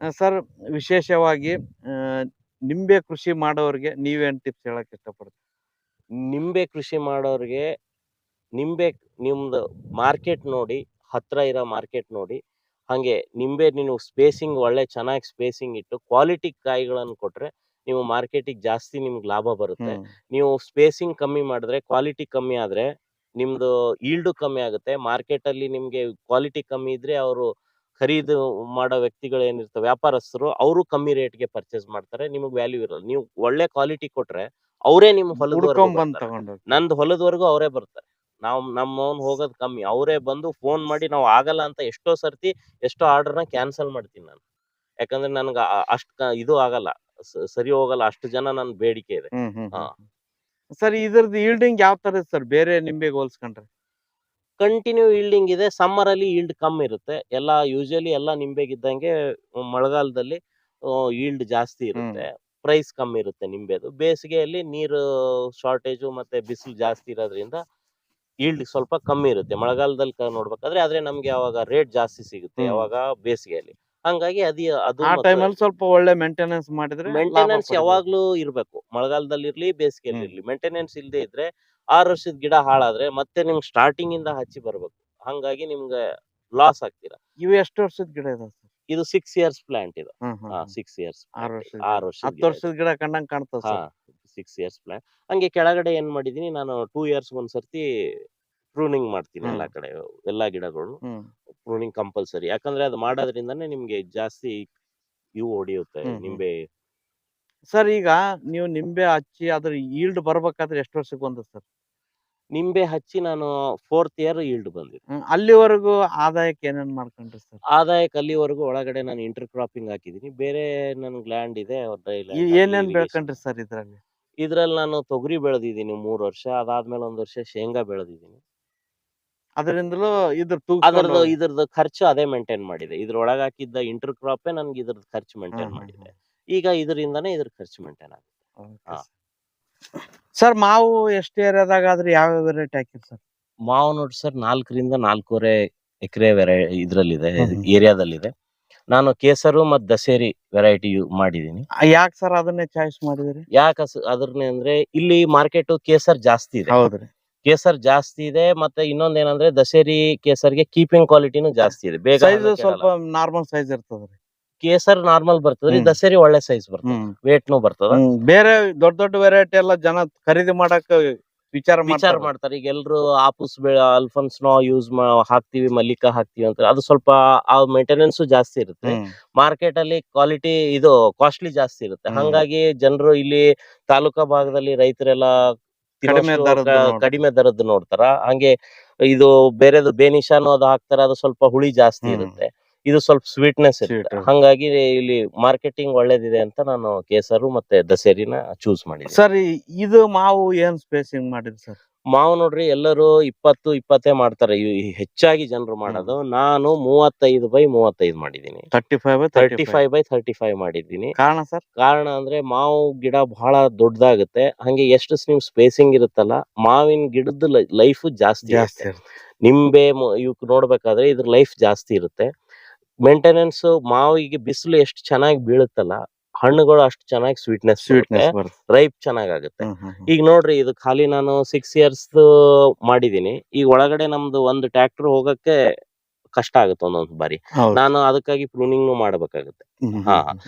ಆ, ಸರ್ ವಿಶೇಷವಾಗಿ ಆ, ನಿಂಬೆ ಕೃಷಿ ಮಾಡೋರಿಗೆ ನೀವೇನ್ ಟಿಪ್ಸ್ ಹೇಳಕ್ ಇಷ್ಟಪಡ್ತೀರಿ? ನಿಂಬೆ ಕೃಷಿ ಮಾಡೋರಿಗೆ ನಿಂಬೆ ನಿಮ್ದು ಮಾರ್ಕೆಟ್ ನೋಡಿ ಹತ್ರ ಇರೋ ಮಾರ್ಕೆಟ್ ನೋಡಿ ಹಂಗೆ ನಿಂಬೆ ನೀವು ಸ್ಪೇಸಿಂಗ್ ಒಳ್ಳೆ ಚೆನ್ನಾಗಿ ಸ್ಪೇಸಿಂಗ್ ಇಟ್ಟು ಕ್ವಾಲಿಟಿ ಕಾಯಿಗಳನ್ನು ಕೊಟ್ರೆ ನೀವು ಮಾರ್ಕೆಟಿಗೆ ಜಾಸ್ತಿ ನಿಮ್ಗೆ ಲಾಭ ಬರುತ್ತೆ. ನೀವು ಸ್ಪೇಸಿಂಗ್ ಕಮ್ಮಿ ಮಾಡಿದ್ರೆ ಕ್ವಾಲಿಟಿ ಕಮ್ಮಿ ಆದ್ರೆ ನಿಮ್ದು ಈಲ್ಡ್ ಕಮ್ಮಿ ಆಗುತ್ತೆ. ಮಾರ್ಕೆಟ್ ಅಲ್ಲಿ ನಿಮ್ಗೆ ಕ್ವಾಲಿಟಿ ಕಮ್ಮಿ ಇದ್ರೆ ಅವರು ಖರೀದಿ ಮಾಡೋ ವ್ಯಕ್ತಿಗಳು ಏನಿರ್ತಾರೆ ವ್ಯಾಪಾರಸ್ಥರು ಅವರು ಕಮ್ಮಿ ರೇಟ್ಗೆ ಪರ್ಚೇಸ್ ಮಾಡ್ತಾರೆ. ನಿಮಗೆ ವ್ಯಾಲ್ಯೂ ಇರಲ್ಲ. ನೀವು ಒಳ್ಳೆ ಕ್ವಾಲಿಟಿ ಕೊಟ್ರೆ ಅವರೇ ನಿಮ್ ಹೊಲದವರೆಗೂ ನಂದು ಹೊಲದವರೆಗೂ ಅವರೇ ಬರ್ತಾರೆ. ನಾವು ನಮ್ಮವನ್ ಹೋಗೋದು ಕಮ್ಮಿ. ಅವರೇ ಬಂದು ಫೋನ್ ಮಾಡಿ ನಾವು ಆಗಲ್ಲ ಅಂತ ಎಷ್ಟೋ ಸರ್ತಿ ಎಷ್ಟೋ ಆರ್ಡರ್ನ ಕ್ಯಾನ್ಸಲ್ ಮಾಡ್ತೀನಿ ನಾನು. ಯಾಕಂದ್ರೆ ನನ್ಗೆ ಅಷ್ಟು ಇದು ಆಗಲ್ಲ. ಸರಿ ಹೋಗಲ್ಲ ಅಷ್ಟು ಜನ ನನ್ನ ಬೇಡಿಕೆ ಇದೆ. ಹಾ. ಸರ್ ಇದ್ರದ್ದು ಈಲ್ಡಿಂಗ್ ಯಾವ ತರ ಸರ್? ಬೇರೆ ನಿಂಬೆಗೆ ಹೋಲ್ಸ್ಕೊಂಡ್ರೆ? ಕಂಟಿನ್ಯೂ ಈಲ್ಡಿಂಗ್ ಇದೆ. ಸಮ್ಮರ್ ಅಲ್ಲಿ ಈಲ್ಡ್ ಕಮ್ಮಿ ಇರುತ್ತೆ. ಎಲ್ಲ ಯೂಶಲಿ ಎಲ್ಲ ನಿಂಬೆಗಿದ್ದಂಗೆ ಮಳೆಗಾಲದಲ್ಲಿ ಈಲ್ಡ್ ಜಾಸ್ತಿ ಇರುತ್ತೆ. ಪ್ರೈಸ್ ಕಮ್ಮಿ ಇರುತ್ತೆ ನಿಂಬೆದು. ಬೇಸಿಗೆಯಲ್ಲಿ ನೀರು ಶಾರ್ಟೇಜು ಮತ್ತೆ ಬಿಸಿಲು ಜಾಸ್ತಿ ಇರೋದ್ರಿಂದ ಈಲ್ಡ್ ಸ್ವಲ್ಪ ಕಮ್ಮಿ ಇರುತ್ತೆ. ಮಳೆಗಾಲದಲ್ಲಿ ನೋಡ್ಬೇಕಾದ್ರೆ ಆದ್ರೆ ನಮ್ಗೆ ಅವಾಗ ರೇಟ್ ಜಾಸ್ತಿ ಸಿಗುತ್ತೆ. ಯಾವಾಗ ಬೇಸಿಗೆಯಲ್ಲಿ. ಹಂಗಾಗಿ ಅದಿ ಅದು ಆ ಟೈಮಲ್ಲಿ ಸ್ವಲ್ಪ ಒಳ್ಳೆ ಮೇಂಟೆನೆನ್ಸ್ ಮಾಡಿದ್ರೆ ಮೇಂಟೆನೆನ್ಸ್. ಯಾವಾಗ್ಲೂ ಇರ್ಬೇಕು. ಮಳೆಗಾಲದಲ್ಲಿ ಇರ್ಲಿ ಬೇಸಿಗೆಯಲ್ಲಿ ಹ್ಮ್. ಇರ್ಲಿ. ಮೇಂಟೆನೆನ್ಸ್ ಇಲ್ಲದೆ ಇದ್ರೆ ಆರು ವರ್ಷದ ಗಿಡ ಹಾಳಾದ್ರೆ ಮತ್ತೆ ನಿಮ್ಗೆ ಸ್ಟಾರ್ಟಿಂಗ್ ಇಂದ ಹಚ್ಚಿ ಬರ್ಬೇಕು. ಹಂಗಾಗಿ ನಿಮ್ಗೆ ಲಾಸ್ ಆಗ್ತೀರಾ. ಇವು ಎಷ್ಟು ವರ್ಷದ ಗಿಡ ಇದೆ ಇದು. ಸಿಕ್ಸ್ ಇಯರ್ಸ್ ಪ್ಲಾಂಟ್ ಇದು. ಸಿಕ್ಸ್ ಇಯರ್ಸ್ ಆರು ವರ್ಷದ ಆರು ವರ್ಷ ಹತ್ತು ವರ್ಷದ ಗಿಡ ಕಂಡಂಗ್ ಕಾಣ್ತದೆ ಹಾ ಸಿಕ್ಸ್ ಇಯರ್ಸ್ ಪ್ಲಾಂಟ್ ಹಂಗೆ ಕೆಳಗಡೆ ಏನ್ ಮಾಡಿದೀನಿ ನಾನು ಟೂ ಇಯರ್ಸ್ ಒಂದ್ಸರ್ತಿ ಪ್ರೂನಿಂಗ್ ಮಾಡ್ತೀನಿ ಎಲ್ಲಾ. ಕಡೆ ಎಲ್ಲಾ ಗಿಡಗಳು ಪ್ರೂನಿಂಗ್ ಕಂಪಲ್ಸರಿ. ಯಾಕಂದ್ರೆ ಅದು ಮಾಡೋದ್ರಿಂದಾನೇ ನಿಮ್ಗೆ ಜಾಸ್ತಿ ಇವು ಹೊಡಿಯುತ್ತೆ. ನಿಂಬೆ. ಸರ್ ಈಗ ನೀವು ನಿಂಬೆ ಹಚ್ಚಿ ಅದ್ರ ಈಲ್ಡ್ ಬರ್ಬೇಕಾದ್ರೆ ಎಷ್ಟು ವರ್ಷಕ್ಕೆ ಬಂದ ಸರ್? ನಿಂಬೆ ಹಚ್ಚಿ ನಾನು ಫೋರ್ತ್ ಇಯರ್ ಈಲ್ಡ್ ಬಂದಿದೆ ಹ್ಮ್, ಅಲ್ಲಿವರೆಗೂ ಆದಾಯಕ್ಕೆ ಏನೇನ್ ಮಾಡ್ಕೊಂಡ್ರಿ ಸರ್? ಆದಾಯಕ್ಕೆ ಅಲ್ಲಿವರೆಗೂ ಒಳಗಡೆ ನಾನು ಇಂಟರ್ ಕ್ರಾಪಿಂಗ್ ಹಾಕಿದೀನಿ ಬೇರೆ ನನ್ಗ್ ಲ್ಯಾಂಡ್ ಇದೆ ಏನೇನ್ ಬೆಳ್ಕೊಂಡ್ರಿ ಸರ್ ಇದ್ರಲ್ಲಿ? ಇದ್ರಲ್ಲಿ ನಾನು ತೊಗರಿ ಬೆಳೆದಿದ್ದೀನಿ ಮೂರ್ ವರ್ಷ ಅದಾದ್ಮೇಲೆ ಒಂದ್ ವರ್ಷ ಶೇಂಗಾ ಬೆಳೆದಿದ್ದೀನಿ. ಅದರಿಂದಲೂ ಇದ್ರ ಅದರದ್ದು ಇದ್ರದ್ದು ಖರ್ಚು ಅದೇ ಮೇಂಟೈನ್ ಮಾಡಿದೆ. ಇದ್ರೊಳಗೆ ಹಾಕಿದ್ದ ಇಂಟರ್ ಕ್ರಾಪೇ ನನ್ಗೆ ಇದ್ರದ್ದು ಖರ್ಚು ಮೇಂಟೈನ್ ಮಾಡಿದೆ. ಈಗ ಇದರಿಂದಾನೇ ಇದ್ರ ಖರ್ಚು ಮೇಂಟೈನ್ ಆಗುತ್ತೆ. ಹಾ. ಸರ್. ಮಾವು ಎಷ್ಟು ಏರಿಯಾದಾಗ ಆದ್ರೆ ಯಾವ ವೆರೈಟಿ ಹಾಕಿರಿ ಸರ್? ಮಾವು ನೋಡ್ರಿ ಸರ್ ನಾಲ್ಕರಿಂದ ನಾಲ್ಕೂವರೆ ಎಕರೆ ವೆರೈ ಇದ್ರಲ್ಲಿದೆ ಹ್ಮ್. ಏರಿಯಾದಲ್ಲಿದೆ. ನಾನು ಕೇಸರು ಮತ್ತು ದಸೇರಿ ವೆರೈಟಿ ಮಾಡಿದ್ದೀನಿ. ಯಾಕೆ ಸರ್ ಅದನ್ನೇ ಚಾಯ್ಸ್ ಮಾಡಿದ್ರಿ? ಯಾಕೆ ಅದ್ರನ್ನೇ ಅಂದ್ರೆ ಇಲ್ಲಿ ಮಾರ್ಕೆಟ್ ಕೇಸರ್ ಜಾಸ್ತಿ ಇದೆ. ಹೌದ್ರಿ. ಕೇಸರ್ ಜಾಸ್ತಿ ಇದೆ ಮತ್ತೆ ಇನ್ನೊಂದ್ ಏನಂದ್ರೆ ದಸೇರಿ ಕೇಸರ್ಗೆ ಕೀಪಿಂಗ್ ಕ್ವಾಲಿಟಿನೂ ಜಾಸ್ತಿ ಇದೆ ಬೇಗ ಸೈಜ್ ಹಣ್ಣು ಸ್ವಲ್ಪ. ನಾರ್ಮಲ್ ಸೈಜ್ ಇರ್ತದ್ರಿ ಕೇಸರ್ ನಾರ್ಮಲ್ ಬರ್ತದ್ರಿ ಹ್ಮ್. ದಶೇರಿ ಒಳ್ಳೆ ಸೈಜ್ ಬರ್ತದೆ ವೇಟ್ ನು ಬರ್ತದ ಹ್ಮ್. ಬೇರೆ ದೊಡ್ಡ ದೊಡ್ಡ ವೆರೈಟಿ ಎಲ್ಲ ಜನ ಖರೀದಿ ಮಾಡಕ್ ವಿಚಾರ ವಿಚಾರ ಮಾಡ್ತಾರ ಮಾಡ್ತಾರೆ ಈಗ ಎಲ್ರು ಆಪುಸ್ ಅಲ್ಫನ್ಸ್ ಅಲ್ಫನ್ಸ್ನೋ ಯೂಸ್ ಹಾಕ್ತಿವಿ ಮಲ್ಲಿಕಾ ಹಾಕ್ತಿವಿ ಅಂತ ಅದು ಸ್ವಲ್ಪ ಆ ಮೇಂಟೆನೆನ್ಸ್ ಜಾಸ್ತಿ ಇರುತ್ತೆ ಹ್ಮ್. ಮಾರ್ಕೆಟ್ ಅಲ್ಲಿ ಕ್ವಾಲಿಟಿ ಇದು ಕಾಸ್ಟ್ಲಿ ಜಾಸ್ತಿ ಇರುತ್ತೆ ಹ್ಮ್. ಹಂಗಾಗಿ ಜನರು ಇಲ್ಲಿ ತಾಲೂಕಾ ಭಾಗದಲ್ಲಿ ರೈತರೆಲ್ಲ ಕಡಿಮೆ ದರದ್. ಕಡಿಮೆ ದರದ್ದು ನೋಡ್ತಾರ ಹಂಗೆ ಇದು ಬೇರೆದು ಬೇನಿಶಾನು ಅದು ಹಾಕ್ತಾರ ಅದು ಸ್ವಲ್ಪ ಹುಳಿ ಜಾಸ್ತಿ. ಇರುತ್ತೆ ಇದು ಸ್ವಲ್ಪ ಸ್ವೀಟ್ನೆಸ್ ಇರುತ್ತೆ. ಹಂಗಾಗಿ ಇಲ್ಲಿ ಮಾರ್ಕೆಟಿಂಗ್ ಒಳ್ಳೇದಿದೆ ಅಂತ ನಾನು ಕೇಸರು ಮತ್ತೆ ದಸೇರಿನ ಚೂಸ್ ಮಾಡಿದ್ದೀನಿ ಸರ್ ಇದು ಮಾವು ಏನ್ ಸ್ಪೇಸಿಂಗ್ ಮಾಡಿದ್ರಿ ಸರ್ ಮಾವು ನೋಡ್ರಿ ಎಲ್ಲರೂ ಇಪ್ಪತ್ತು ಇಪ್ಪತ್ತೇ ಮಾಡ್ತಾರೆ. ಇವ್- ಹೆಚ್ಚಾಗಿ ಜನರು ಮಾಡೋದು. ನಾನು ಮೂವತ್ತೈದು ಬೈ ಮೂವತ್ತೈದು ಮಾಡಿದ್ದೀನಿ. Thirty five thirty five. By thirty five ಮಾಡಿದ್ದೀನಿ. ಕಾರಣ ಸರ್? ಕಾರಣ ಅಂದ್ರೆ ಮಾವು ಗಿಡ ಬಹಳ ದೊಡ್ಡದಾಗುತ್ತೆ. ಹಂಗೆ ಎಷ್ಟು ನಿಮ್ ಸ್ಪೇಸಿಂಗ್ ಇರುತ್ತಲ್ಲ ಮಾವಿನ ಗಿಡದ ಲೈಫ್ ಜಾಸ್ತಿ ಜಾಸ್ತಿ. ನಿಂಬೆ ಇವಕ್ ನೋಡ್ಬೇಕಾದ್ರೆ ಇದ್ರ ಲೈಫ್ ಜಾಸ್ತಿ ಇರುತ್ತೆ. ಮೇಂಟೆನೆನ್ಸ್ ಮಾವಿಗೆ ಬಿಸಿಲು ಎಷ್ಟು ಚೆನ್ನಾಗಿ ಬೀಳುತ್ತಲ್ಲ ಹಣ್ಣುಗಳು ಅಷ್ಟು ಚೆನ್ನಾಗಿ ಸ್ವೀಟ್ನೆಸ್ ಸ್ವೀಟ್ನೆಸ್ ರೈಪ್ ಚೆನ್ನಾಗಾಗುತ್ತೆ. ಈಗ ನೋಡ್ರಿ ಇದು ಖಾಲಿ ನಾನು ಸಿಕ್ಸ್ ಇಯರ್ಸ್ ಮಾಡಿದೀನಿ. ಈಗ ಒಳಗಡೆ ನಮ್ದು ಒಂದು ಟ್ರ್ಯಾಕ್ಟರ್ ಹೋಗಕ್ಕೆ ಕಷ್ಟ ಆಗುತ್ತೆ ಒಂದೊಂದ್ ಬಾರಿ. ನಾನು ಅದಕ್ಕಾಗಿ ಪ್ರೂನಿಂಗ್ ಮಾಡ್ಬೇಕಾಗುತ್ತೆ.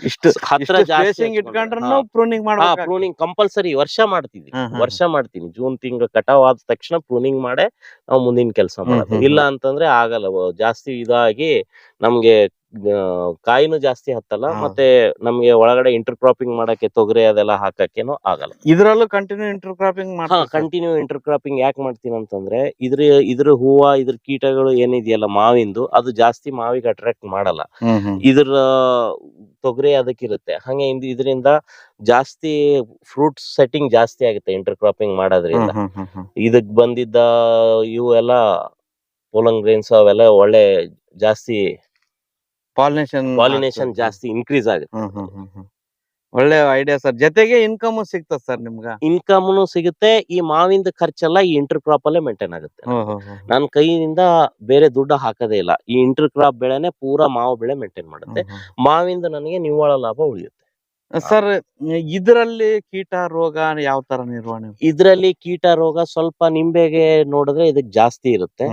ಇಷ್ಟು ಹತ್ರ ಜಾಸ್ತಿ ಇಟ್ಕೊಂಡ್ರು ಪ್ರೂನಿಂಗ್ ಮಾಡ್ಬೇಕು ಪ್ರೂನಿಂಗ್ ಕಂಪಲ್ಸರಿ ವರ್ಷ ಮಾಡ್ತೀವಿ. ವರ್ಷ ಮಾಡ್ತೀನಿ. ಜೂನ್ ತಿಂಗಳು ಕಟಾವ್ ಆದ ತಕ್ಷಣ ಪ್ರೂನಿಂಗ್ ಮಾಡೇ ನಾವು ಮುಂದಿನ ಕೆಲಸ ಮಾಡೋದು. ಹ್ಮ್, ಇಲ್ಲ ಅಂತಂದ್ರೆ ಆಗಲ್ಲ. ಜಾಸ್ತಿ ಇದಾಗಿ ನಮ್ಗೆ ಕಾಯಿನು ಜಾಸ್ತಿ ಹತ್ತಲ್ಲ. ಮತ್ತೆ ನಮ್ಗೆ ಒಳಗಡೆ ಇಂಟರ್ ಕ್ರಾಪಿಂಗ್ ಮಾಡಕ್ಕೆ ತೊಗರಿ ಅದೆಲ್ಲ ಹಾಕಕ್ಕೇನು ಆಗಲ್ಲ. ಇದ್ರಲ್ಲೂ continue inter cropping continue inter cropping ಯಾಕೆ ಮಾಡ್ತೀನಿ ಅಂತಂದ್ರೆ ಇದ್ರ ಇದ್ರ ಹೂವ ಇದ್ರ ಕೀಟಗಳು ಏನಿದೆಯಲ್ಲ ಮಾವಿಂದು ಅದು ಜಾಸ್ತಿ ಮಾವಿಗೆ ಅಟ್ರಾಕ್ಟ್ ಮಾಡಲ್ಲ. ಇದ್ರ ತೊಗರಿ ಅದಕ್ಕಿರುತ್ತೆ ಹಂಗೆ ಇಂದ್- ಇದರಿಂದ ಜಾಸ್ತಿ ಫ್ರೂಟ್ ಸೆಟ್ಟಿಂಗ್ ಜಾಸ್ತಿ ಆಗುತ್ತೆ ಇಂಟರ್ ಕ್ರಾಪಿಂಗ್ ಮಾಡೋದ್ರಿಂದ ಹ್ಮ್, ಹ್ಮ್, ಹ್ಮ್, ಹ್ಮ್. ಇದಕ್ ಬಂದಿದ್ದ ಇವು ಎಲ್ಲ ಪೋಲಂಗ್ ಗ್ರೇನ್ಸ್ ಅವೆಲ್ಲ ಒಳ್ಳೆ ಜಾಸ್ತಿ ಪಾಲಿನೇಷನ್ ಪಾಲಿನೇಷನ್ ಜಾಸ್ತಿ ಇನ್ಕ್ರೀಸ್ ಆಗುತ್ತೆ ಹ್ಮ್, ಹ್ಮ್, ಹ್ಮ್, ಹ್ಮ್. ಒಳ್ಳೆ ಐಡಿಯಾ ಸರ್ ಜೊತೆಗೆ ಇನ್ಕಮ್ ಸಿಗ್ತದ ಸರ್ ನಿಮ್ಗ? ಇನ್ಕಮ್ನು ಸಿಗುತ್ತೆ. ಈ ಮಾವಿಂದ ಖರ್ಚೆಲ್ಲ ಈ ಇಂಟರ್ ಕ್ರಾಪ್ ಅಲ್ಲೇ ಮೇಂಟೈನ್ ಆಗುತ್ತೆ. ನನ್ನ ಕೈಯಿಂದ ಬೇರೆ ದುಡ್ಡು ಹಾಕೋದೇ ಇಲ್ಲ. ಈ ಇಂಟರ್ ಕ್ರಾಪ್ ಬೆಳೆನೆ ಪೂರಾ ಮಾವು ಬೆಳೆ ಮೇಂಟೈನ್ ಮಾಡುತ್ತೆ. ಮಾವಿಂದ ನನಗೆ ನಿವ್ವಳ ಲಾಭ ಉಳಿಯುತ್ತೆ. ಸರ್ ಇದರಲ್ಲಿ ಕೀಟ ರೋಗ ಯಾವ ತರ ನಿರ್ವಹಣೆ? ಇದರಲ್ಲಿ ಕೀಟ ರೋಗ ಸ್ವಲ್ಪ ನಿಂಬೆಗೆ ನೋಡಿದ್ರೆ ಇದಕ್ ಜಾಸ್ತಿ ಇರುತ್ತೆ.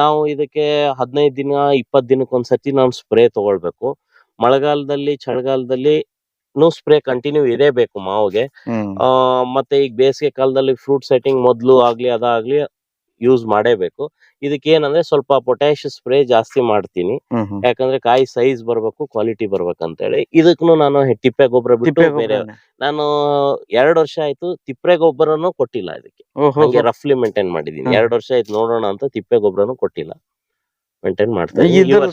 ನಾವು ಇದಕ್ಕೆ ಹದಿನೈದು ದಿನ ಇಪ್ಪತ್ ದಿನಕ್ಕೆ ಒಂದ್ಸತಿ ನಾವು ಸ್ಪ್ರೇ ತಗೊಳ್ಬೇಕು. ಮಳೆಗಾಲದಲ್ಲಿ ಚಳಿಗಾಲದಲ್ಲಿ ಸ್ಪ್ರೇ ಕಂಟಿನ್ಯೂ ಇದೇ ಬೇಕು ಮಾವಿಗೆ. ಆ ಮತ್ತೆ ಈಗ ಬೇಸಿಗೆ ಕಾಲದಲ್ಲಿ ಫ್ರೂಟ್ ಸೆಟ್ಟಿಂಗ್ ಮೊದ್ಲು ಆಗ್ಲಿ ಅದಾಗ್ಲಿ ಯೂಸ್ ಮಾಡೇಬೇಕು ಇದಕ್ಕೆ ಏನಂದ್ರೆ ಸ್ವಲ್ಪ ಪೊಟ್ಯಾಶ್ ಸ್ಪ್ರೇ ಜಾಸ್ತಿ ಮಾಡ್ತೀನಿ. ಯಾಕಂದ್ರೆ ಕಾಯಿ ಸೈಜ್ ಬರ್ಬೇಕು ಕ್ವಾಲಿಟಿ ಬರ್ಬೇಕಂತೇಳಿ ಇದಕ್ಕೂ ನಾನು ತಿಪ್ಪೆ ಗೊಬ್ಬರ ಬಿಟ್ಟು ಬೇರೆ ನಾನು ಎರಡ್ ವರ್ಷ ಆಯ್ತು ತಿಪ್ಪೆ ಗೊಬ್ಬರನು ಕೊಟ್ಟಿಲ್ಲ ಇದಕ್ಕೆ. ರಫ್ಲಿ ಮೇಂಟೈನ್ ಮಾಡಿದೀನಿ. ಎರಡ್ ವರ್ಷ ಆಯ್ತು ನೋಡೋಣ ಅಂತ ತಿಪ್ಪೆ ಗೊಬ್ಬರನು ಕೊಟ್ಟಿಲ್ಲ. ಮೇಂಟೈನ್ ಮಾಡ್ತೀವಿ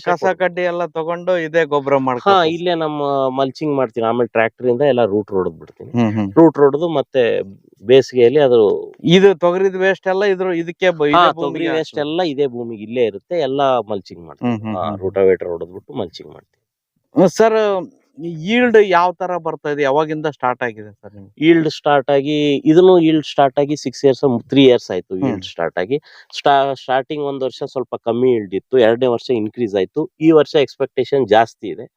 ಕಸ ಕೊಡ್- ಕಡ್ಡಿ ಎಲ್ಲ ತಗೊಂಡು ಇದೇ ಗೊಬ್ಬರ ಹಾ ಇಲ್ಲೇ ನಮ್ಮ ಮಲ್ಚಿಂಗ್ ಮಾಡ್ತೀನಿ. ಆಮೇಲೆ ಟ್ರ್ಯಾಕ್ಟರ್ ಇಂದ ಎಲ್ಲ ರೂಟ್ ಹೊಡೆದ್ ಬಿಡ್ತೀನಿ. ರೂಟ್ ಹೊಡೆದು ಮತ್ತೆ ಬೇಸಿಗೆಯಲ್ಲಿ ಅದು ಇದು ತೊಗರಿದ ವೇಸ್ಟ್ ಎಲ್ಲ ಇದ್ರ ಇದಕ್ಕೆ ತೊಗರಿ ವೇಸ್ಟ್. ಎಲ್ಲ ಇದೇ ಭೂಮಿಗೆ ಇಲ್ಲೇ ಇರುತ್ತೆ. ಎಲ್ಲ ಮಲ್ಚಿಂಗ್ ಮಾಡ್ತೀನಿ. ಹ್ಮ್. ರೂಟಾವೇಟರ್ ಹೊಡೆದ್ಬಿಟ್ಟು ಮಲ್ಚಿಂಗ್ ಮಾಡ್ತೀನಿ. ಸರ್ ಈಲ್ಡ್ ಯಾವ ತರ ಬರ್ತಾ ಇದೆ ಯಾವಾಗಿಂದ ಸ್ಟಾರ್ಟ್ ಆಗಿದೆ ಸರ್ ನಿಮ್ಗೆ? ಈಲ್ಡ್ ಸ್ಟಾರ್ಟ್ ಆಗಿ ಇದನ್ನು ಈಲ್ಡ್ ಸ್ಟಾರ್ಟ್ ಆಗಿ ಸಿಕ್ಸ್ ಇಯರ್ಸ್ ತ್ರೀ ಇಯರ್ಸ್ ಆಯ್ತು. ಈಲ್ಡ್ ಸ್ಟಾರ್ಟ್ ಆಗಿ. ಸ್ಟಾರ್ಟಿಂಗ್ ಒಂದ್ ವರ್ಷ ಸ್ವಲ್ಪ ಕಮ್ಮಿ ಈಲ್ಡ್ ಇತ್ತು ಎರಡನೇ ವರ್ಷ ಇನ್ಕ್ರೀಸ್ ಆಯ್ತು. ಈ ವರ್ಷ ಎಕ್ಸ್ಪೆಕ್ಟೇಷನ್ ಜಾಸ್ತಿ ಇದೆ.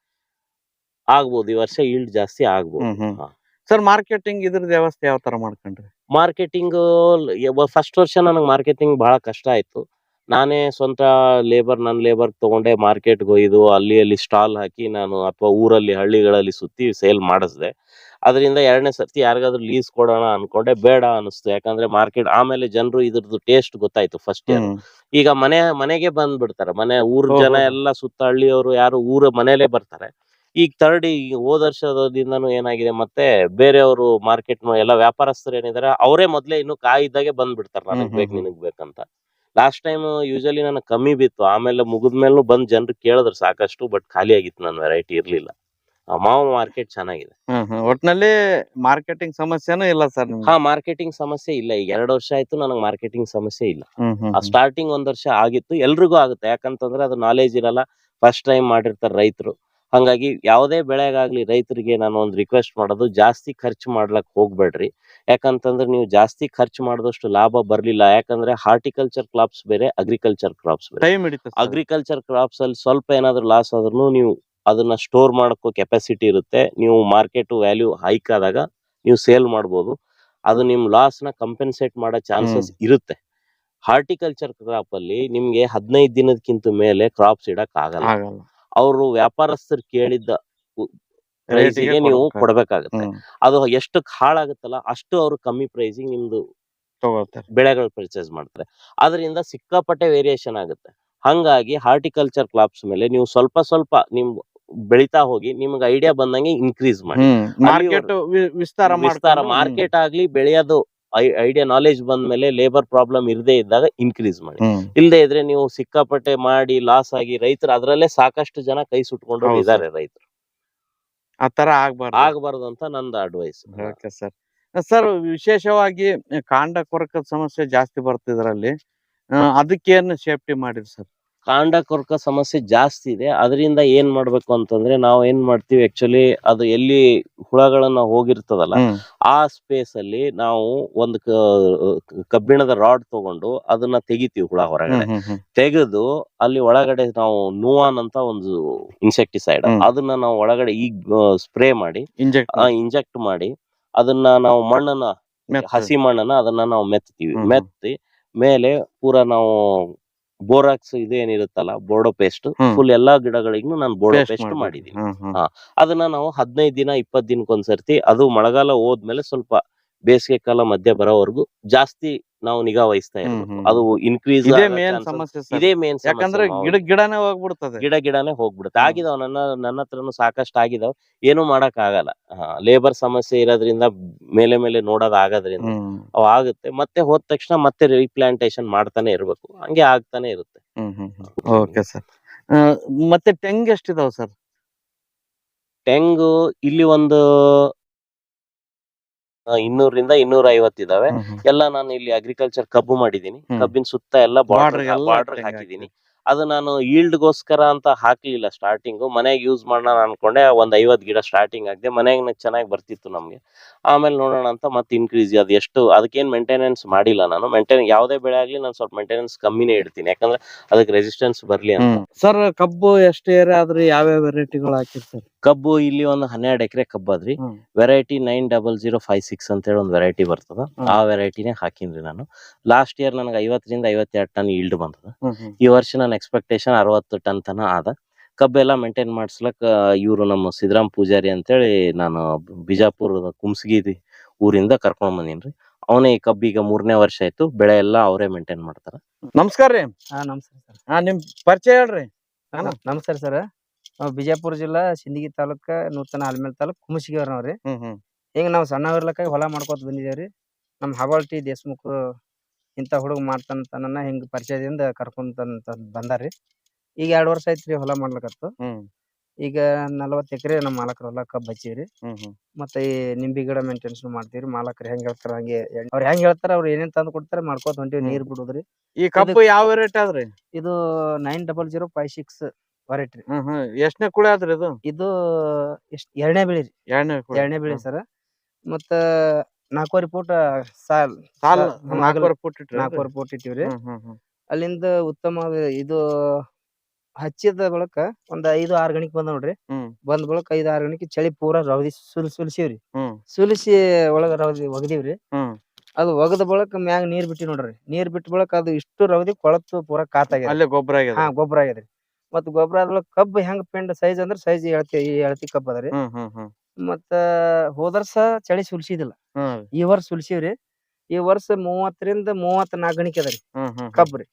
ಆಗ್ಬಹುದು ಈ ವರ್ಷ ಈಲ್ಡ್ ಜಾಸ್ತಿ ಆಗ್ಬೋದು. ಹಾ. ಸರ್ ಮಾರ್ಕೆಟಿಂಗ್ ಇದ್ರದ್ದು ವ್ಯವಸ್ಥೆ ಯಾವ ತರ ಮಾಡ್ಕೊಂಡ್ರಿ? ಮಾರ್ಕೆಟಿಂಗ್ ಫಸ್ಟ್ ವರ್ಷ ನನಗೆ ಮಾರ್ಕೆಟಿಂಗ್ ಬಹಳ ಕಷ್ಟ ಆಯ್ತು. ನಾನೇ ಸ್ವಂತ ಲೇಬರ್ ನನ್ನ ಲೇಬರ್ ತಗೊಂಡೆ ಮಾರ್ಕೆಟ್ಗೆ ಒಯ್ದು ಅಲ್ಲಿ ಅಲ್ಲಿ ಸ್ಟಾಲ್ ಹಾಕಿ ನಾನು ಅಥವಾ ಊರಲ್ಲಿ ಹಳ್ಳಿಗಳಲ್ಲಿ ಸುತ್ತಿ ಸೇಲ್ ಮಾಡಿಸ್ದೆ. ಅದರಿಂದ ಎರಡನೇ ಸರ್ತಿ ಯಾರಿಗಾದ್ರೂ ಲೀಸ್ ಕೊಡೋಣ ಅನ್ಕೊಂಡೆ ಬೇಡ ಅನಿಸ್ತು. ಯಾಕಂದ್ರೆ ಮಾರ್ಕೆಟ್ ಆಮೇಲೆ ಜನರು ಇದ್ರದ್ದು ಟೇಸ್ಟ್ ಗೊತ್ತಾಯ್ತು ಫಸ್ಟ್ ಇಯರ್ ಈಗ ಮನೆ ಮನೆಗೆ ಬಂದ್ಬಿಡ್ತಾರೆ. ಮನೆ ಊರ್ ಜನ ಎಲ್ಲ ಸುತ್ತ ಹಳ್ಳಿಯವರು ಯಾರು ಊರ ಮನೇಲೆ ಬರ್ತಾರೆ. ಈಗ ತರ್ಡ್ ಈಗ ಹೋದ ವರ್ಷದಿಂದನೂ ಏನಾಗಿದೆ ಮತ್ತೆ ಬೇರೆಯವರು ಮಾರ್ಕೆಟ್ ಎಲ್ಲ ವ್ಯಾಪಾರಸ್ಥರು ಏನಿದಾರೆ ಅವರೇ ಮೊದ್ಲೇ ಇನ್ನು ಕಾಯಿದ್ದಾಗೆ ಬಂದ್ಬಿಡ್ತಾರೆ. ಬಂದ್ ಬಿಡ್ತಾರೆ ನನಗ್ ಬೇಕು. ನಿನಗ್ ಬೇಕಂತ. ಲಾಸ್ಟ್ ಟೈಮ್ ಯೂಶಲಿ ನನಗೆ ಕಮ್ಮಿ ಬಿತ್ತು. ಆಮೇಲೆ ಮುಗಿದ್ಮೇಲೂ ಬಂದ್ ಜನರು ಕೇಳಿದ್ರು ಸಾಕಷ್ಟು ಬಟ್ ಖಾಲಿ ಆಗಿತ್ತು ನನ್ನ ವೆರೈಟಿ ಇರ್ಲಿಲ್ಲ. ಮಾವ ಮಾರ್ಕೆಟ್ ಚೆನ್ನಾಗಿದೆ. ಒಟ್ನಲ್ಲಿ ಮಾರ್ಕೆಟಿಂಗ್ ಸಮಸ್ಯೆನೂ ಇಲ್ಲ ಸರ್ ಹಾ ಮಾರ್ಕೆಟಿಂಗ್ ಸಮಸ್ಯೆ ಇಲ್ಲ. ಈಗ ಎರಡು ವರ್ಷ ಆಯ್ತು ನನಗೆ ಮಾರ್ಕೆಟಿಂಗ್ ಸಮಸ್ಯೆ ಇಲ್ಲ. ಆ ಸ್ಟಾರ್ಟಿಂಗ್ ಒಂದ್ ವರ್ಷ ಆಗಿತ್ತು. ಎಲ್ರಿಗೂ ಆಗುತ್ತೆ. ಯಾಕಂತಂದ್ರೆ ಅದು ನಾಲೆಜ್ ಇರಲ್ಲ. ಫಸ್ಟ್ ಟೈಮ್ ಮಾಡಿರ್ತಾರೆ ರೈತರು. ಹಂಗಾಗಿ ಯಾವುದೇ ಬೆಳೆಗಾಗ್ಲಿ ರೈತರಿಗೆ ನಾನು ಒಂದು ರಿಕ್ವೆಸ್ಟ್ ಮಾಡೋದು ಜಾಸ್ತಿ ಖರ್ಚು ಮಾಡ್ಲಕ್ ಹೋಗ್ಬೇಡ್ರಿ. ಯಾಕಂತಂದ್ರೆ ನೀವು ಜಾಸ್ತಿ ಖರ್ಚು ಮಾಡಿದಷ್ಟು ಲಾಭ ಬರ್ಲಿಲ್ಲ. ಯಾಕಂದ್ರೆ ಹಾರ್ಟಿಕಲ್ಚರ್ ಕ್ರಾಪ್ಸ್ ಬೇರೆ ಅಗ್ರಿಕಲ್ಚರ್ ಕ್ರಾಪ್ಸ್ ಬೇರೆ. ಅಗ್ರಿಕಲ್ಚರ್ ಕ್ರಾಪ್ಸ್ ಅಲ್ಲಿ ಸ್ವಲ್ಪ ಏನಾದ್ರು ಲಾಸ್ ಆದ್ರೂ ನೀವು ಅದನ್ನ ಸ್ಟೋರ್ ಮಾಡೋಕ್ಕೂ ಕೆಪಾಸಿಟಿ ಇರುತ್ತೆ. ನೀವು ಮಾರ್ಕೆಟ್ ವ್ಯಾಲ್ಯೂ ಹೈಕ್ ಆದಾಗ ನೀವು ಸೇಲ್ ಮಾಡ್ಬೋದು. ಅದು ನಿಮ್ ಲಾಸ್ನ ಕಂಪೆನ್ಸೇಟ್ ಮಾಡೋ ಚಾನ್ಸಸ್ ಇರುತ್ತೆ. ಹಾರ್ಟಿಕಲ್ಚರ್ ಕ್ರಾಪ್ ಅಲ್ಲಿ ನಿಮ್ಗೆ ಹದಿನೈದು ದಿನದಕ್ಕಿಂತ ಮೇಲೆ ಕ್ರಾಪ್ಸ್ ಇಡಕ್ ಆಗಲ್ಲ. ಅವರು ವ್ಯಾಪಾರಸ್ಥರು ಕೇಳಿದ್ದ ಪ್ರೈಸಿಗೆ ನೀವು ಕೊಡ್ಬೇಕು. ಕೊಡ್ಬೇಕಾಗತ್ತೆ. ಅದು ಎಷ್ಟು ಹಾಳಾಗುತ್ತಲ್ಲ ಅಷ್ಟು ಅವರು ಕಮ್ಮಿ ಪ್ರೈಸಿಗೆ ನಿಮ್ದು ಬೆಳೆಗಳು ಪರ್ಚೇಸ್ ಮಾಡ್ತಾರೆ. ಅದರಿಂದ ಸಿಕ್ಕಾಪಟ್ಟೆ ವೇರಿಯೇಷನ್ ಆಗುತ್ತೆ. ಹಂಗಾಗಿ ಹಾರ್ಟಿಕಲ್ಚರ್ ಕ್ರಾಪ್ಸ್ ಮೇಲೆ ನೀವು ಸ್ವಲ್ಪ ಸ್ವಲ್ಪ ನಿಮ್ ಬೆಳಿತಾ ಹೋಗಿ ನಿಮ್ಗೆ ಐಡಿಯಾ ಬಂದಂಗೆ ಇನ್ಕ್ರೀಸ್ ಮಾಡಿ. ಮಾರ್ಕೆಟ್ ವಿಸ್ತಾರ ವಿಸ್ತಾರ ಮಾರ್ಕೆಟ್ ಆಗ್ಲಿ ಬೆಳೆಯೋದು ಐಡಿಯಾ ನಾಲೆಜ್ ಬಂದ ಮೇಲೆ ಲೇಬರ್ ಪ್ರಾಬ್ಲಮ್ ಇರದೇ ಇದ್ದಾಗ ಇನ್ಕ್ರೀಸ್ ಮಾಡಿ. ಇಲ್ಲದೆ ಇದ್ರೆ ನೀವು ಸಿಕ್ಕಾಪಟ್ಟೆ ಮಾಡಿ ಲಾಸ್ ಆಗಿ ರೈತರು ಅದರಲ್ಲೇ ಸಾಕಷ್ಟು ಜನ ಕೈ ಸುಟ್ಕೊಂಡು ಇದಾರೆ ಇದ್ದಾರೆ ರೈತರು. ಆ ತರ ಆಗ್ಬಾರ್ದು. ಆಗಬಾರ್ದು ಅಂತ ನಂದು ಅಡ್ವೈಸ್ ಓಕೆ ಸರ್. ಸರ್ ವಿಶೇಷವಾಗಿ ಕಾಂಡ ಕೊರಕದ ಸಮಸ್ಯೆ ಜಾಸ್ತಿ ಬರ್ತಿದ್ರಲ್ಲಿ ಅದಕ್ಕೇನು ಸೇಫ್ಟಿ ಮಾಡಿರಿ ಸರ್? ಕಾಂಡ ಕೊರಕ ಸಮಸ್ಯೆ ಜಾಸ್ತಿ ಇದೆ. ಅದರಿಂದ ಏನ್ ಮಾಡ್ಬೇಕು ಅಂತಂದ್ರೆ ನಾವು ಏನ್ ಮಾಡ್ತೀವಿ ಆಕ್ಚುಲಿ ಅದು ಎಲ್ಲಿ ಹುಳಗಳನ್ನ ಹೋಗಿರ್ತದಲ್ಲ ಆ ಸ್ಪೇಸ್ ಅಲ್ಲಿ ನಾವು ಒಂದು ಕಬ್ಬಿಣದ ರಾಡ್ ತಗೊಂಡು ಅದನ್ನ ತೆಗಿತೀವಿ ಹುಳ ಹೊರಗಡೆ. ತೆಗೆದು ಅಲ್ಲಿ ಒಳಗಡೆ ನಾವು ನೂವಾನ್ ಅಂತ ಒಂದು ಇನ್ಸೆಕ್ಟಿಸೈಡ್ ಅದನ್ನ ನಾವು ಒಳಗಡೆ ಈಗ ಸ್ಪ್ರೇ ಮಾಡಿ ಇಂಜೆಕ್ಟ್ ಮಾಡಿ ಅದನ್ನ ನಾವು ಮಣ್ಣನ್ನ ಹಸಿ ಮಣ್ಣನ್ನ ಅದನ್ನ ನಾವು ಮೆತ್ತೀವಿ. ಮೆತ್ತಿ ಮೇಲೆ ಪೂರ ನಾವು ಬೋರಾಕ್ಸ್ ಇದೇನಿರುತ್ತಲ್ಲ ಬೋರ್ಡೋ ಪೇಸ್ಟ್ ಫುಲ್ ಎಲ್ಲಾ ಗಿಡಗಳಿಗೂ ನಾನು ಬೋರ್ಡೋ ಪೇಸ್ಟ್ ಮಾಡಿದೀನಿ ಹಾ. ಅದನ್ನ ನಾವು ಹದಿನೈದು ದಿನ ಇಪ್ಪತ್ ದಿನಕ್ಕೊಂದ್ಸರ್ತಿ ಅದು ಮಳೆಗಾಲ ಹೋದ್ಮೇಲೆ ಸ್ವಲ್ಪ ಬೇಸಿಗೆ ಕಾಲ ಮಧ್ಯ ಬರೋವರೆಗೂ ಜಾಸ್ತಿ ನಾವು ನಿಗಾ ವಹಿಸ್ತಾ ಇರ್ಬೇಕು. ಅದು ಇನ್ಕ್ರೀಸ್ ಇದೇ ಮೇನ್ ಸಮಸ್ಯೆ ಸರ್. ಇದೇ ಮೇನ್ ಯಾಕಂದ್ರೆ ಗಿಡ ಗಿಡನೇ ಹೋಗ್ಬಿಡ್ತದೆ. ಗಿಡ ಗಿಡನೇ ಹೋಗ್ಬಿಡುತ್ತೆ. ಆಗಿದಾವ ನನ್ನ ನನ್ನ ಹತ್ರನು ಸಾಕಷ್ಟು ಆಗಿದಾವ್. ಏನು ಮಾಡಕ್ ಆಗಲ್ಲ ಲೇಬರ್ ಸಮಸ್ಯೆ ಇರೋದ್ರಿಂದ ಮೇಲೆ ಮೇಲೆ ನೋಡೋದ್ ಆಗೋದ್ರಿಂದ ಹ್ಮ್. ಅವ್ ಆಗುತ್ತೆ. ಮತ್ತೆ ಹೋದ ತಕ್ಷಣ ಮತ್ತೆ ರೀಪ್ಲಾಂಟೇಶನ್ ಮಾಡ್ತಾನೆ ಇರ್ಬೇಕು. ಹಂಗೆ ಆಗ್ತಾನೆ ಇರುತ್ತೆ. ಹ್ಮ್ ಹ್ಮ್ ಓಕೆ ಸರ್. ಮತ್ತೆ ಟೆಂಗ್ ಎಷ್ಟಿದಾವ್ ಸರ್? ತೆಂಗು ಇಲ್ಲಿ ಒಂದು ಇನ್ನೂರಿಂದ ಇನ್ನೂರ ಐವತ್ತು ಇದಾವೆ. ಎಲ್ಲ ನಾನು ಇಲ್ಲಿ ಅಗ್ರಿಕಲ್ಚರ್ ಕಬ್ಬು ಮಾಡಿದೀನಿ. ಕಬ್ಬಿನ ಸುತ್ತ ಎಲ್ಲ ಬಾರ್ಡರ್ ಬಾರ್ಡರ್ ಹಾಕಿದೀನಿ ಅದು ನಾನು ಈಲ್ಡ್ಗೋಸ್ಕರ ಅಂತ ಹಾಕ್ಲಿಲ್ಲ ಸ್ಟಾರ್ಟಿಂಗ್ ಮನೆಗೆ ಯೂಸ್ ಮಾಡೋಣ ಅನ್ಕೊಂಡೆ ಒಂದ್ ಐವತ್ ಗಿಡ ಸ್ಟಾರ್ಟಿಂಗ್ ಆಗಿದೆ. ಮನೆಗೆ ಚೆನ್ನಾಗಿ ಬರ್ತಿತ್ತು ನಮ್ಗೆ. ಆಮೇಲೆ ನೋಡೋಣ ಅಂತ ಮತ್ತೆ ಇನ್ಕ್ರೀಸ್ ಅದು ಎಷ್ಟು ಅದಕ್ಕೇನ್ ಮೇಂಟೆನೆನ್ಸ್ ಮಾಡಿಲ್ಲ ನಾನು. ಮೇಂಟೆನ್ ಯಾವುದೇ ಬೆಳೆ ಆಗ್ಲಿ ನಾನು ಸ್ವಲ್ಪ ಮೇಂಟೆನೆನ್ಸ್ ಕಮ್ಮಿನೇ ಇಡ್ತೀನಿ. ಯಾಕಂದ್ರೆ ಅದಕ್ಕೆ ರೆಸಿಸ್ಟೆನ್ಸ್ ಬರ್ಲಿ ಅಂತ. ಸರ್ ಕಬ್ಬು ಎಷ್ಟು ಏರಿಯಾ ಆದ್ರಿ ಯಾವ್ಯಾವ ವೆರೈಟಿಗಳು ಹಾಕಿರ್ತಾರೆ? ಕಬ್ಬು ಇಲ್ಲಿ ಒಂದು ಹನ್ನೆರಡು ಎಕರೆ ಕಬ್ಬು ಅದ್ರಿ. Variety nine double zero five six ಅಂತ ಹೇಳಿ ಒಂದು ವೆರೈಟಿ ಬರ್ತದ. ಆ ವೆರೈಟಿನೇ ಹಾಕಿನ್ರಿ ನಾನು. ಲಾಸ್ಟ್ ಇಯರ್ ನನಗೆ ಐವತ್ತರಿಂದ ಐವತ್ತೆರಡು ಟನ್ ಈಲ್ಡ್ ಬಂದದ. ಈ ವರ್ಷ ನನ್ನ ಎಕ್ಸ್ಪೆಕ್ಟೇಷನ್ ಅರವತ್ತು ಟನ್ ತನ ಆದ. ಕಬ್ಬೆಲ್ಲ ಮೇಂಟೈನ್ ಮಾಡ್ಸ್ಲಕ್ ಇವರು ನಮ್ಮ ಸಿದ್ದರಾಮ್ ಪೂಜಾರಿ ಅಂತೇಳಿ ನಾನು ಬಿಜಾಪುರದ ಕುಮ್ಸಗಿ ಊರಿಂದ ಕರ್ಕೊಂಡ್ ಬಂದೀನ್ರಿ. ಅವನೇ ಈ ಕಬ್ಬು ಈಗ ಮೂರನೇ ವರ್ಷ ಆಯ್ತು. ಬೆಳೆ ಎಲ್ಲ ಅವರೇ ಮೇಂಟೈನ್ ಮಾಡ್ತಾರ. ನಮಸ್ಕಾರ ರೀ. ಹಾ ನಮಸ್ಕಾರ ಸರ್. ಹಾ ನಿಮ್ ಪರಿಚಯ ಹೇಳ್ರಿ. ನಮಸ್ಕಾರ ಸರ್. ನಾವು ಬಿಜಾಪುರ ಜಿಲ್ಲಾ ಸಿಂದಗಿ ತಾಲೂಕ ನೂತನ ಆಲ್ಮೇಲ್ ತಾಲೂಕ್ ಕುಮಸಿಗೆವ್ರ ನಾವ್ರಿ ಹ್ಮ್ ಹ್ಮ್. ಈಗ ನಾವು ಸಣ್ಣವ್ರಲಕ್ಕಾಗಿ ಹೊಲ ಮಾಡ್ಕೊತ ಬಂದಿದೇವ್ರಿ ನಮ್ ಹಬಾಳ್ ಟಿ ಇಂತ ಹುಡುಗ ಮಾಡ್ತಾನಂತ ಹಿಂಗ್ ಪರಿಚಯದಿಂದ ಕರ್ಕೊಂತ ಬಂದಾರಿ ಈಗ ಎರಡ್ ವರ್ಷ ಐತ್ರಿ ಹೊಲ ಮಾಡ್ಲಕತ್ತು. ಹ್ಮ್. ಈಗ ನಲವತ್ತ್ ಎಕರೆ ನಮ್ ಮಾಲಕರ ಹೊಲ ಕಬ್ಬ್ ಹಚ್ಚಿವ್ರಿ ಹ್ಮ್ ಹ್ಮ್. ಮತ್ತೆ ಈ ನಿಂಬಿ ಗಿಡ ಮೇಂಟೆನ್ಸ್ ಮಾಡ್ತೀವ್ರಿ ಮಾಲಕರು ಹೆಂಗ್ ಹೇಳ್ತಾರ ಹಂಗೆ ಅವ್ರ ಹೆಂಗ್ ಹೇಳ್ತಾರ ಅವ್ರ ಏನೇನ್ ತಂದ್ ಕೊಡ್ತಾರ ಮಾಡ್ಕೋತ ಹೊಂಟಿವಿ ಹ್ಮ್. ನೀರ್ ಬಿಡುದ್ರಿ. ಈ ಕಬ್ಬು ಯಾವ ರೇಟ್ ಆದ್ರಿ? ಇದು nine double zero five six ಹ್ಮ್ ಹ್ಮ್. ಎಷ್ಟನೇ ಕುಳಿ ಆದ್ರಿ ಇದು? ಇದು ಎಷ್ಟ್ ಎರಡನೇ ಬೆಳಿ ರೀ. ಎರಡನೇ ಕುಳಿ. ಎರಡನೇ ಬೆಳಿ ಸರ್. ಮತ್ತ ನಾಲ್ಕೂವರೆ ಫೂಟ್ ಸಾಲ್. ಸಾಲ ಹ್ಮ್, ನಾಲ್ಕೂವರೆ ಫೂಟ್ ಇಟ್ರಿ ನಾಲ್ಕೂವರೆ ಫೂಟ್ ಇಟ್ಟಿವ್ರಿ ಹ್ಮ್ ಹ್ಮ್ ಹ್ಮ್. ಅಲ್ಲಿಂದ ಉತ್ತಮ ಇದು ಹಚ್ಚಿದ ಬಳಕ ಒಂದ್ ಐದು ಆರ್ ಗಣಿಕ್ ಬಂದ ನೋಡ್ರಿ. ಹ್ಮ್. ಬಂದ್ ಬಳಕ ಐದು ಆರ್ ಗಣಿಕೆ ಚಳಿ ಪೂರಾ ರವದಿ ಸುಲ್ ಸುಲ್ಸಿವ್ರಿ ಹ್ಮ್. ಸುಲಿಸಿ ಒಳಗ ರವದಿ ಒಗದಿವ್ರಿ ಹ್ಮ್. ಅದು ಒಗದ ಬಳಕ ಮ್ಯಾಗ ನೀರ್ ಬಿಟ್ಟಿ ನೋಡ್ರಿ. ನೀರ್ ಬಿಟ್ಟ ಬಳಕ ಅದು ಇಷ್ಟು ರವದಿ ಕೊಳತು ಪೂರಾ ಕಾತಾಗ್ಯದ ಅಲ್ಲೇ ಗೊಬ್ಬರ ಆಗ್ಯದ ಹಾ ಗೊಬ್ಬರ ಆಗ್ಯದ್ರಿ ಮತ್ತ್ ಗೊಬ್ಬರ ಅದ್ರೊಳಗ ಕಬ್ಬ ಹೆಂಗ್ ಪೆಂಡ್ ಸೈಜ್ ಅಂದ್ರ ಸೈಜ್ ಎಳ್ತಿ ಈ ಎಳ್ತಿ ಕಬ್ಬ್ ಅದರಿ ಹ್ಮ್ ಹ್ಮ್ ಹ್ಮ್. ಮತ್ತ ಹೋದರ್ಸ ಚಳಿ ಸುಲ್ಸಿದಿಲ್ಲ. ಹ್ಮ್. ಈ ವರ್ಷ ಸುಲ್ಸಿವ್ರಿ. ಈ ವರ್ಷ ಮೂವತ್ತರಿಂದ ಮೂವತ್ತ್ ನಾಲ್ಕಣಿಕೆ ಗಣಿಕೆ ಅದರಿ ಹ್ಮ್ ಹ್ಮ್ ಕಬ್ಬ್ ರೀ.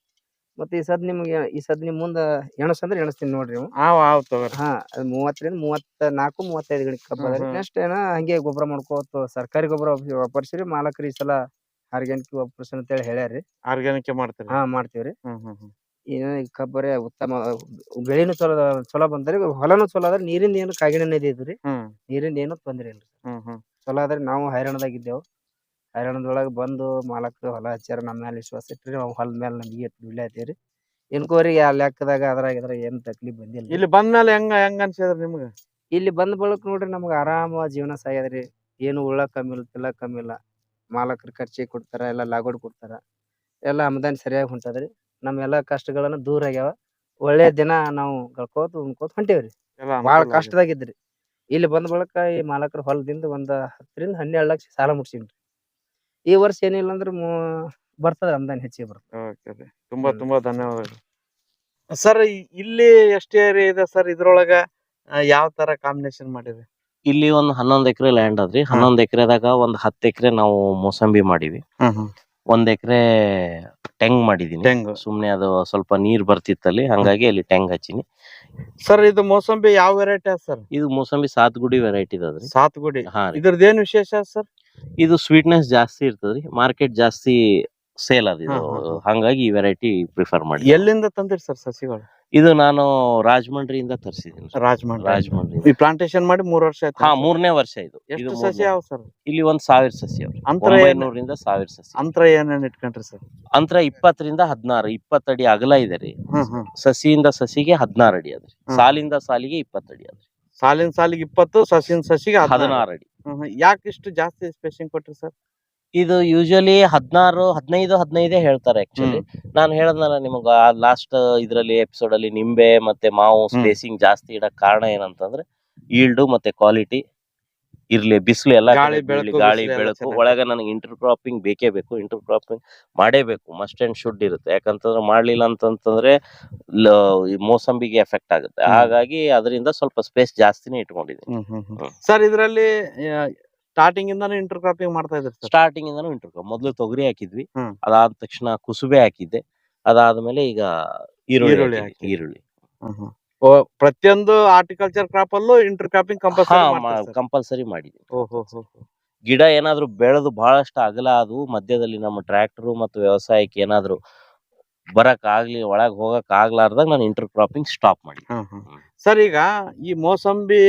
ಮತ್ತೆ ಈ ಸದ್ ನಿಮ್ಗೆ ಈ ಸದ್ ನಿಮ್ ಮುಂದ ಎಣಸ್ ಅಂದ್ರ ಎಣಸ್ತೀನಿ ನೋಡ್ರಿ ನೀವು ಆವ್ ಆವ್ ತಗೋರಿ. ಹಾ ಅದ್ ಮೂವತ್ತರಿಂದ ಮೂವತ್ತ ನಾಲ್ಕು ಮೂವತ್ತೈದು ಗಣಿಕೆ ಕಬ್ಬ ಹ್ಮ್ ಅದರಿ ಹ್ಮ್. ನೆಕ್ಸ್ಟ್ ಏನ ಹಂಗೆ ಗೊಬ್ಬರ ಮಾಡ್ಕೋತ ಸರ್ಕಾರಿ ಗೊಬ್ಬರ ವಾಪರ್ಸಿರಿ ಮಾಲಕರು ಈ ಸಲ ಆರ್ಗ್ಯಾನಿಕ್ ಅಂತ ಅಂತೇಳಿ ಹೇಳ್ಯಾರಿ. ಆರ್ಗ್ಯಾನಿಕ್ ಮಾಡ್ತೀರಿ. ಹಾ ಮಾಡ್ತೀವ್ರಿ. ಹ್ಮ್ ಹ್ಮ್ ಹ್ಮ್. ಏನ ಕಬ್ಬರಿ ಉತ್ತಮ ಬೆಳೆನು ಚಲೋ ಚಲೋ ಬಂದ್ರಿ ಹೊಲನು ಚಲೋ ಅದ್ರ ನೀರಿಂದ ಏನು ಕಾಗಿಣೆ ಇದ್ರಿ ಹ್ಮ್. ನೀರಿಂದ ಏನು ತೊಂದ್ರೆ ಇಲ್ರಿ. ಹ್ಮ್ ಹ್ಮ್. ಚಲೋ ಆದ್ರೆ ನಾವು ಹೈರಾಣದಾಗ ಇದ್ದೇವು ಹೈರಾಣದೊಳಗೆ ಬಂದು ಮಾಲಕ್ರು ಹೊಲ ಹಚ್ಚಾರ ನಮ್ಮ ಮೇಲೆ ವಿಶ್ವಾಸ ಇಟ್ರಿ ನಾವು ಹೊಲದ ಮೇಲೆ ನಮಗೆ ಬೀಳಾತೀವ್ರಿ ಇನ್ಕೋರಿ ಆ ಲೆಕ್ಕದಾಗ ಅದ್ರಾಗ ಇದ್ರಾಗ ಏನು ತಕ್ಲೀಫ್ ಬಂದಿಲ್ಲ ಇಲ್ಲಿ ಬಂದ್ಮೇಲೆ ಹೆಂಗ ಹೆಂಗ ಅನ್ಸಿದ್ರ ನಿಮ್ಗ? ಇಲ್ಲಿ ಬಂದ ಬಳಕ ನೋಡ್ರಿ ನಮ್ಗೆ ಆರಾಮ ಜೀವನ ಸಾಗ್ಯದ್ರಿ. ಏನು ಉಳ್ಳ ಕಮ್ಮಿ ಇಲ್ಲ ತಿಲ್ಲ ಕಮ್ಮಿ ಇಲ್ಲ. ಮಾಲಕರು ಖರ್ಚಿಗೆ ಕೊಡ್ತಾರ ಎಲ್ಲ ಲಾಗೋಡ್ ಕೊಡ್ತಾರ. ಎಲ್ಲ ಆಮದಾನಿ ಸರಿಯಾಗಿ ಹೊಂಟದ್ರಿ. ನಮ್ಮ ಎಲ್ಲ ಕಷ್ಟಗಳನ್ನ ದೂರ ಆಗ್ಯಾವ. ಒಳ್ಳೆ ದಿನ ನಾವು ಗಳ್ಕೋತ ಉಣ್ಕೋತ ಹೊಂಟೇವ್ರಿ. ಬಾಳ. ಕಷ್ಟದಾಗಿದ್ರಿ. ಇಲ್ಲಿ ಬಂದ ಬಳಿಕ ಈ ಮಾಲಕರ ಹೊಲದಿಂದ ಒಂದ್ ಹತ್ತರಿಂದ ಹನ್ನೆರಡು ಲಕ್ಷ ಸಾಲ ಮುಟ್ಸಿನ್ರಿ. ಈ ವರ್ಷ ಏನಿಲ್ಲ ಅಂದ್ರ ಬರ್ತದ ಆಮದಾನಿ ಹೆಚ್ಚಿಗೆ ಬರ್ತದೆ. ಓಕೆ ತುಂಬಾ ತುಂಬಾ ಧನ್ಯವಾದಗಳು. ಸರ್ ಇಲ್ಲಿ ಎಷ್ಟು ಏರಿಯಾ ಇದೆ ಸರ್ ಇದ್ರೊಳಗ? ಯಾವ ತರ ಕಾಂಬಿನೇಷನ್ ಮಾಡಿದ್ರಿ ಇಲ್ಲಿ ಒಂದು ಹನ್ನೊಂದ್ ಎಕರೆ ಲ್ಯಾಂಡ್ ಅದ್ರಿ. ಹನ್ನೊಂದ್ ಎಕರೆದಾಗ ಒಂದ್ ಹತ್ತ್ ಎಕರೆ ನಾವು ಮೋಸಂಬಿ ಮಾಡಿವಿ. ಒಂದ್ ಎಕರೆ ಟೆಂಗ್ ಮಾಡಿದೀನಿ. ತೆಂಗು. ಸುಮ್ನೆ ಅದು ಸ್ವಲ್ಪ ನೀರ್ ಬರ್ತಿತ್ತಲ್ಲಿ ಹಂಗಾಗಿ ಅಲ್ಲಿ ಟೆಂಗ್ ಹಚ್ಚಿನಿ. ಸರ್ ಇದು ಮೋಸಂಬಿ ಯಾವ ವೆರೈಟಿ ಸರ್? ಇದು ಮೋಸಂಬಿ ಸಾತ್ಗುಡಿ ವೆರೈಟಿ ಅದ್ರಿ. ಸಾತ್ಗುಡಿ. ಹಾ ರೀ. ಇದ್ರದ್ದೇನ್ ವಿಶೇಷ ಸರ್? ಇದು ಸ್ವೀಟ್ನೆಸ್ ಜಾಸ್ತಿ ಇರ್ತದ್ರಿ. ಮಾರ್ಕೆಟ್ ಜಾಸ್ತಿ ಸೇಲ್ ಅದ ಇದು. ಹಾ, ಹಾ, ಹಾ. ಹಂಗಾಗಿ ಈ ವೆರೈಟಿ ಪ್ರಿಫರ್ ಮಾಡಿ ಎಲ್ಲಿಂದ ತಂದಿರಿ ಸರ್ ಸಸಿಗಳು? ಇದು ನಾನು ರಾಜಮಂಡ್ರಿಯಿಂದ ತರಿಸಿದ್ದೀನಿ ರಾಜಮಂಡ್ರಿ. ರಾಜಮಂಡ್ರಿ ಈ ಪ್ಲಾಂಟೇಶನ್ ಮಾಡಿ ಮೂರ್ ವರ್ಷ ಆಯ್ತು ಹಾ ಮೂರನೇ ವರ್ಷ ಇದು. ಎಷ್ಟು ಇದು ಸಸಿ ಮೂರ್ನೇ- ಯಾವ ಸರ್? ಇಲ್ಲಿ ಒಂದ್ ಸಾವಿರ ಸಸಿ ಅವ್ರಿ. ಅಂತರ ಏನ್ ಒಂಬೈನೂರಿಂದ ಸಾವಿರ ಸಸಿ. ಅಂತರ ಏನೇನ್ ಇಟ್ಕೊಂಡ್ರಿ ಸರ್? ಅಂತರ ಇಪ್ಪತ್ತರಿಂದ ಹದಿನಾರು ಇಪ್ಪತ್ತಡಿ ಅಗಲ ಇದೆ ರೀ. ಹ್ಮ್ ಹ್ಮ್. ಸಸಿಯಿಂದ ಸಸಿಗೆ ಹದಿನಾರು ಅಡಿ ಅದ್ರಿ. ಹ್ಮ್. ಸಾಲಿಂದ ಸಾಲಿಗೆ ಇಪ್ಪತ್ತಡಿ ಅದ್ರಿ. ಸಾಲಿನ ಸಾಲಿಗೆ ಇಪ್ಪತ್ತು ಸಸಿನ ಸಸಿಗೆ ಹದಿನಾರು. ಹದಿನಾರು ಅಡಿ. ಯಾಕೆ ಇಷ್ಟು ಜಾಸ್ತಿ ಸ್ಪೇಸಿಂಗ್ ಕೊಟ್ರಿ ಸರ್? ಇದು ಯೂಶಲಿ ಹದಿನಾರು ಹದಿನೈದು ಹದಿನೈದೇ ಹೇಳ್ತಾರೆ ಆಕ್ಚುಲಿ ನಾನು ಹೇಳದ್ನಲ್ಲ ನಿಮಗ ಲಾಸ್ಟ್ ಇದ್ರಲ್ಲಿ ಎಪಿಸೋಡ್ ಅಲ್ಲಿ ನಿಂಬೆ ಮತ್ತೆ ಮಾವು ಸ್ಪೇಸಿಂಗ್ ಜಾಸ್ತಿ ಇಡಕ್ ಕಾರಣ ಏನಂತಂದ್ರೆ ಈಲ್ಡು ಮತ್ತೆ ಕ್ವಾಲಿಟಿ ಇರ್ಲಿ ಬಿಸಿಲು ಎಲ್ಲ ಗಾಳಿ, ಬೆಳಕು. ಒಳಗ ನನಗೆ ಇಂಟರ್ ಕ್ರಾಪಿಂಗ್ ಬೇಕೇ ಬೇಕು. ಇಂಟರ್ ಕ್ರಾಪಿಂಗ್ ಮಾಡೇಬೇಕು. ಮಸ್ಟ್ ಅಂಡ್ ಶುಡ್ ಇರುತ್ತೆ. ಯಾಕಂತಂದ್ರೆ ಮಾಡ್ಲಿಲ್ಲ ಅಂತಂತಂದ್ರೆ ಮೋಸಂಬಿಗೆ ಎಫೆಕ್ಟ್ ಆಗುತ್ತೆ. ಹಾಗಾಗಿ ಅದರಿಂದ ಸ್ವಲ್ಪ ಸ್ಪೇಸ್ ಜಾಸ್ತಿನೇ ಇಟ್ಕೊಂಡಿದ್ದೀನಿ. ಸರ್ ಇದ್ರಲ್ಲಿ ಸ್ಟಾರ್ಟಿಂಗ್ ಇಂದಾನು ಇಂಟರ್ ಕ್ರಾಪಿಂಗ್ ಮಾಡ್ತಾ ಇದ್ರಿ ಸರ್ ಸ್ಟಾರ್ಟಿಂಗ್ ಇಂದಾನು ಇಂಟರ್ ಕ್ರಾಪ್ ಮೊದಲು ತೊಗರಿ ಹಾಕಿದ್ವಿ. ಹ್ಮ್. ಅದಾದ ತಕ್ಷಣ ಕುಸುಬೆ ಹಾಕಿದ್ದೆ. ಅದಾದ್ಮೇಲೆ ಈಗ ಈರುಳ್ಳಿ ಈರುಳ್ಳಿ ಹಾಕಿದ್ವಿ, ಹಾಕಿದ್ರಿ. ಈರುಳ್ಳಿ. ಓ, ಪ್ರತಿಯೊಂದು ಆರ್ಟಿಕಲ್ಚರ್ ಕ್ರಾಪ್ ಅಲ್ಲೂ ಇಂಟರ್ ಕ್ರಾಪಿಂಗ್ ಕಂಪಲ್ಸರಿ ಕಂಪಲ್ಸರಿ ಮಾಡಿದ್ವಿ ಗಿಡ ಏನಾದ್ರೂ ಬೆಳೆದು ಬಹಳಷ್ಟು ಅಗಲ ಅದು ಮಧ್ಯದಲ್ಲಿ ನಮ್ಮ ಟ್ರ್ಯಾಕ್ಟರ್ ಮತ್ತು ವ್ಯವಸಾಯಕ್ಕೆ ಏನಾದ್ರು ಬರಕ್ ಆಗ್ಲಿ ಒಳಗ್ ಹೋಗಕ್ ಆಗ್ಲಾರ್ದಾಗ ನಾನು ಇಂಟರ್ ಕ್ರಾಪಿಂಗ್ ಸ್ಟಾಪ್ ಮಾಡಿ ಸರ್ ಈಗ ಈ ಮೋಸಂಬಿ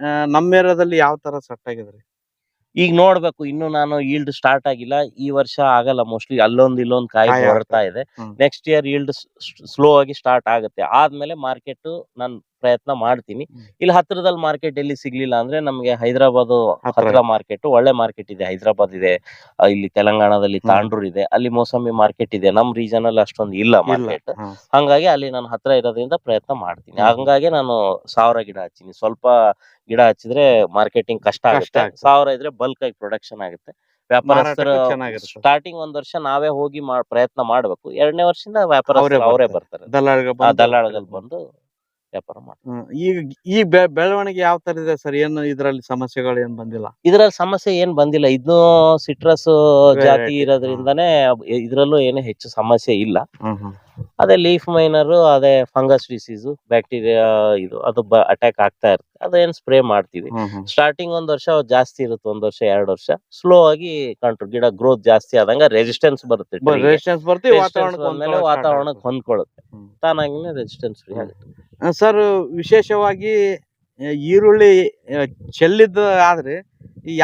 ಆ, ನಮ್ಮ ಏರಿಯಾದಲ್ಲಿ ಯಾವ ತರ ಸೆಟ್ ಆಗಿದ್ರಿ? ಈಗ ನೋಡ್ಬೇಕು ಇನ್ನು ನಾನು ಈಲ್ಡ್ ಸ್ಟಾರ್ಟ್ ಆಗಿಲ್ಲ. ಈ ವರ್ಷ ಆಗಲ್ಲ ಮೋಸ್ಟ್ಲಿ ಅಲ್ಲೊಂದ್ ಇಲ್ಲೊಂದ್ ಕಾಯಿ ಬರ್ತಾ ಇದೆ. ಹ್ಮ್. ನೆಕ್ಸ್ಟ್ ಇಯರ್ ಈಲ್ಡ್ ಸ್ಲೋ ಆಗಿ ಸ್ಟಾರ್ಟ್ ಆಗುತ್ತೆ. ಆದ್ಮೇಲೆ ಮಾರ್ಕೆಟ್ ನಾನು ಪ್ರಯತ್ನ ಮಾಡ್ತೀನಿ. ಇಲ್ಲಿ ಹತ್ರದಲ್ಲಿ ಮಾರ್ಕೆಟ್ ಎಲ್ಲಿ ಸಿಗ್ಲಿಲ್ಲ ಅಂದ್ರೆ ನಮ್ಗೆ ಹೈದರಾಬಾದ್ ಹತ್ರ ಮಾರ್ಕೆಟ್ ಒಳ್ಳೆ ಮಾರ್ಕೆಟ್ ಇದೆ. ಹೈದರಾಬಾದ್ ಇದೆ ಆ, ಇಲ್ಲಿ ತೆಲಂಗಾಣದಲ್ಲಿ. ತಾಂಡೂರ್ ಇದೆ. ಅಲ್ಲಿ ಮೋಸಂಬಿ ಮಾರ್ಕೆಟ್ ಇದೆ. ನಮ್ ರೀಜನ್ ಅಲ್ಲಿ ಅಷ್ಟೊಂದು ಇಲ್ಲ ಮಾರ್ಕೆಟ್. ಹಂಗಾಗಿ ಅಲ್ಲಿ ನಾನು ಹತ್ರ ಇರೋದ್ರಿಂದ ಪ್ರಯತ್ನ ಮಾಡ್ತೀನಿ. ಹ್ಮ್. ಹಂಗಾಗಿ ನಾನು ಸಾವಿರ ಗಿಡ ಹಚ್ಚಿನಿ. ಸ್ವಲ್ಪ ಗಿಡ ಹಚ್ಚಿದ್ರೆ ಮಾರ್ಕೆಟಿಂಗ್ ಕಷ್ಟ ಆಗುತ್ತೆ. ಸಾವಿರ ಇದ್ರೆ ಬಲ್ಕ್ ಆಗಿ ಪ್ರೊಡಕ್ಷನ್ ಆಗುತ್ತೆ. ವ್ಯಾಪಾರಸ್ಥರು ಮಾರಾಟಕ್ಕೂ ಚೆನ್ನಾಗಿರುತ್ತೆ. ಸ್ಟಾರ್ಟಿಂಗ್ ಒಂದ್ ವರ್ಷ ನಾವೇ ಹೋಗಿ ಪ್ರಯತ್ನ ಮಾಡ್ಬೇಕು. ಎರಡನೇ ವರ್ಷದಿಂದ ವ್ಯಾಪಾರ ಅವರೇ ಅವರೇ ಬರ್ತಾರೆ. ಬರ್ತಾರೆ. ಆ ಬಂದು- ದಲ್ಲಾಳದಲ್ಲಿ ಬಂದು ವ್ಯಾಪಾರ ಮಾಡ್ತಾರೆ. ಈಗ ಈ ಬೆ- ಬೆಳವಣಿಗೆ ಯಾವ ತರ ಇದೆ ಸರ್? ಏನು ಇದರಲ್ಲಿ ಸಮಸ್ಯೆಗಳು ಏನ್ ಬಂದಿಲ್ಲ? ಇದ್ರಲ್ಲಿ ಸಮಸ್ಯೆ ಏನ್ ಬಂದಿಲ್ಲ. ಇದು ಸಿಟ್ರಸ್ ಜಾತಿ Variety, ಇರೋದ್ರಿಂದಾನೇ ಇದ್ರಲ್ಲೂ ಏನು ಹೆಚ್ಚು ಸಮಸ್ಯೆ ಇಲ್ಲ. ಹ್ಮ್ ಹ್ಮ್. ಅದೇ ಲೀಫ್ ಮೈನರ್ ಅದೇ ಫಂಗಸ್ ಡಿಸೀಸು ಬ್ಯಾಕ್ಟೀರಿಯಾ ಇದು ಅದು ಅಟ್ಯಾಕ್ ಆಗ್ತಾ ಇರುತ್ತೆ. ಅದೇನ್ ಸ್ಪ್ರೇ ಮಾಡ್ತೀವಿ. ಸ್ಟಾರ್ಟಿಂಗ್ ಒಂದ್ ವರ್ಷ ಜಾಸ್ತಿ ಇರುತ್ತೆ ಒಂದ್ ವರ್ಷ ಎರಡ್ ವರ್ಷ. ಸ್ಲೋ ಆಗಿ ಕಂಟ್ರೋಲ್ ಗಿಡ ಗ್ರೋತ್ ಜಾಸ್ತಿ ಆದಂಗ ರೆಸಿಸ್ಟೆನ್ಸ್ ಬರುತ್ತೆ ವಾತಾವರಣಕ್ಕೆ ಹೊಂದ್ಕೊಳ್ಳುತ್ತೆ. ತಾನಾಗಿನೇ ರೆಸಿಸ್ಟೆನ್ಸ್ ಫ್ರೀ ಆಗುತ್ತೆ. ಸರ್ ವಿಶೇಷವಾಗಿ ಈರುಳ್ಳಿ ಚೆಲ್ಲಿದ್ದು ಆದ್ರೆ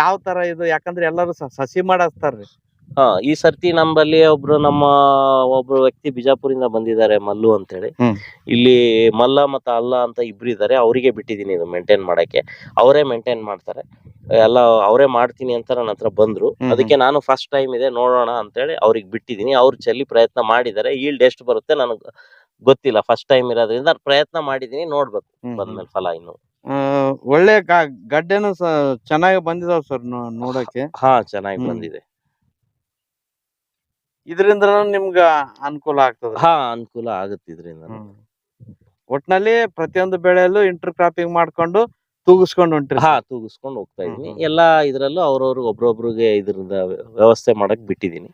ಯಾವ ತರ ಇದು ಯಾಕಂದ್ರೆ ಎಲ್ಲರೂ ಸಸಿ ಮಾಡಸ್ತಾರ್ರಿ. ಹಾ ಈ ಸರ್ತಿ ನಮ್ಮಲ್ಲಿ ಒಬ್ರು ನಮ್ಮ ಒಬ್ರು ವ್ಯಕ್ತಿ ಬಿಜಾಪುರಿಂದ ಬಂದಿದ್ದಾರೆ ಮಲ್ಲು ಅಂತ ಹೇಳಿ ಹ್ಮ್. ಇಲ್ಲಿ ಮಲ್ಲ ಮತ್ತ ಅಲ್ಲ ಅಂತ ಇಬ್ರು ಇದ್ದಾರೆ. ಅವರಿಗೆ ಬಿಟ್ಟಿದ್ದೀನಿ ಇದು ಮೇಂಟೈನ್ ಮಾಡಕ್ಕೆ. ಅವರೇ ಮೇಂಟೈನ್ ಮಾಡ್ತಾರೆ. ಎಲ್ಲ ಅವರೇ ಮಾಡ್ತೀನಿ ಅಂತ ನನ್ನ ಹತ್ರ ಬಂದ್ರು. ಹ್ಮ್ ಅದಕ್ಕೆ ನಾನು ಫಸ್ಟ್ ಟೈಮ್ ಇದೆ ನೋಡೋಣ ಅಂತೇಳಿ ಅವ್ರಿಗೆ ಬಿಟ್ಟಿದ್ದೀನಿ. ಅವ್ರು ಚೆಲ್ಲಿ ಪ್ರಯತ್ನ ಮಾಡಿದ್ದಾರೆ. ಈಲ್ಡ್ ಎಷ್ಟು ಬರುತ್ತೆ ನನಗೆ ಗೊತ್ತಿಲ್ಲ. ಫಸ್ಟ್ ಟೈಮ್ ಇರೋದ್ರಿಂದ ಪ್ರಯತ್ನ ಮಾಡಿದೀನಿ ನೋಡ್ಬೇಕು ಹ್ಮ್, ಬಂದ್ಮೇಲೆ ಫಲ ಇನ್ನು. ಆ, ಒಳ್ಳೆ ಗ- ಗಡ್ಡೆನು ಸ- ಚೆನ್ನಾಗಿ ಬಂದಿದಾವ್ ಸರ್ ನೋಡಕ್ಕೆ. ಹಾ ಚೆನ್ನಾಗಿ ಹ್ಮ್. ಬಂದಿದೆ. ಇದರಿಂದ ನಿಮ್ಗ ಅನುಕೂಲ ಆಗ್ತದ. ಹಾ ಅನುಕೂಲ ಆಗುತ್ತೆ ಇದರಿಂದ ಒಟ್ನಲ್ಲಿ ಪ್ರತಿಯೊಂದು ಬೆಳೆಯಲ್ಲೂ ಇಂಟರ್ ಕ್ರಾಪಿಂಗ್ ಮಾಡ್ಕೊಂಡು ತೂಗಿಸ್ಕೊಂಡು ಹೊಂಟ್ರಿ ಹಾ ತೂಗಿಸ್ಕೊಂಡು ಹೋಗ್ತಾ ಇದೀನಿ. ಎಲ್ಲಾ ಇದ್ರಲ್ಲೂ ಅವ್ರವ್ರಿಗೆ ಒಬ್ರೊಬ್ರಿಗೆ ಇದ್ರಿಂದ ವ್ಯವಸ್ಥೆ ಮಾಡಕ್ ಬಿಟ್ಟಿದೀನಿ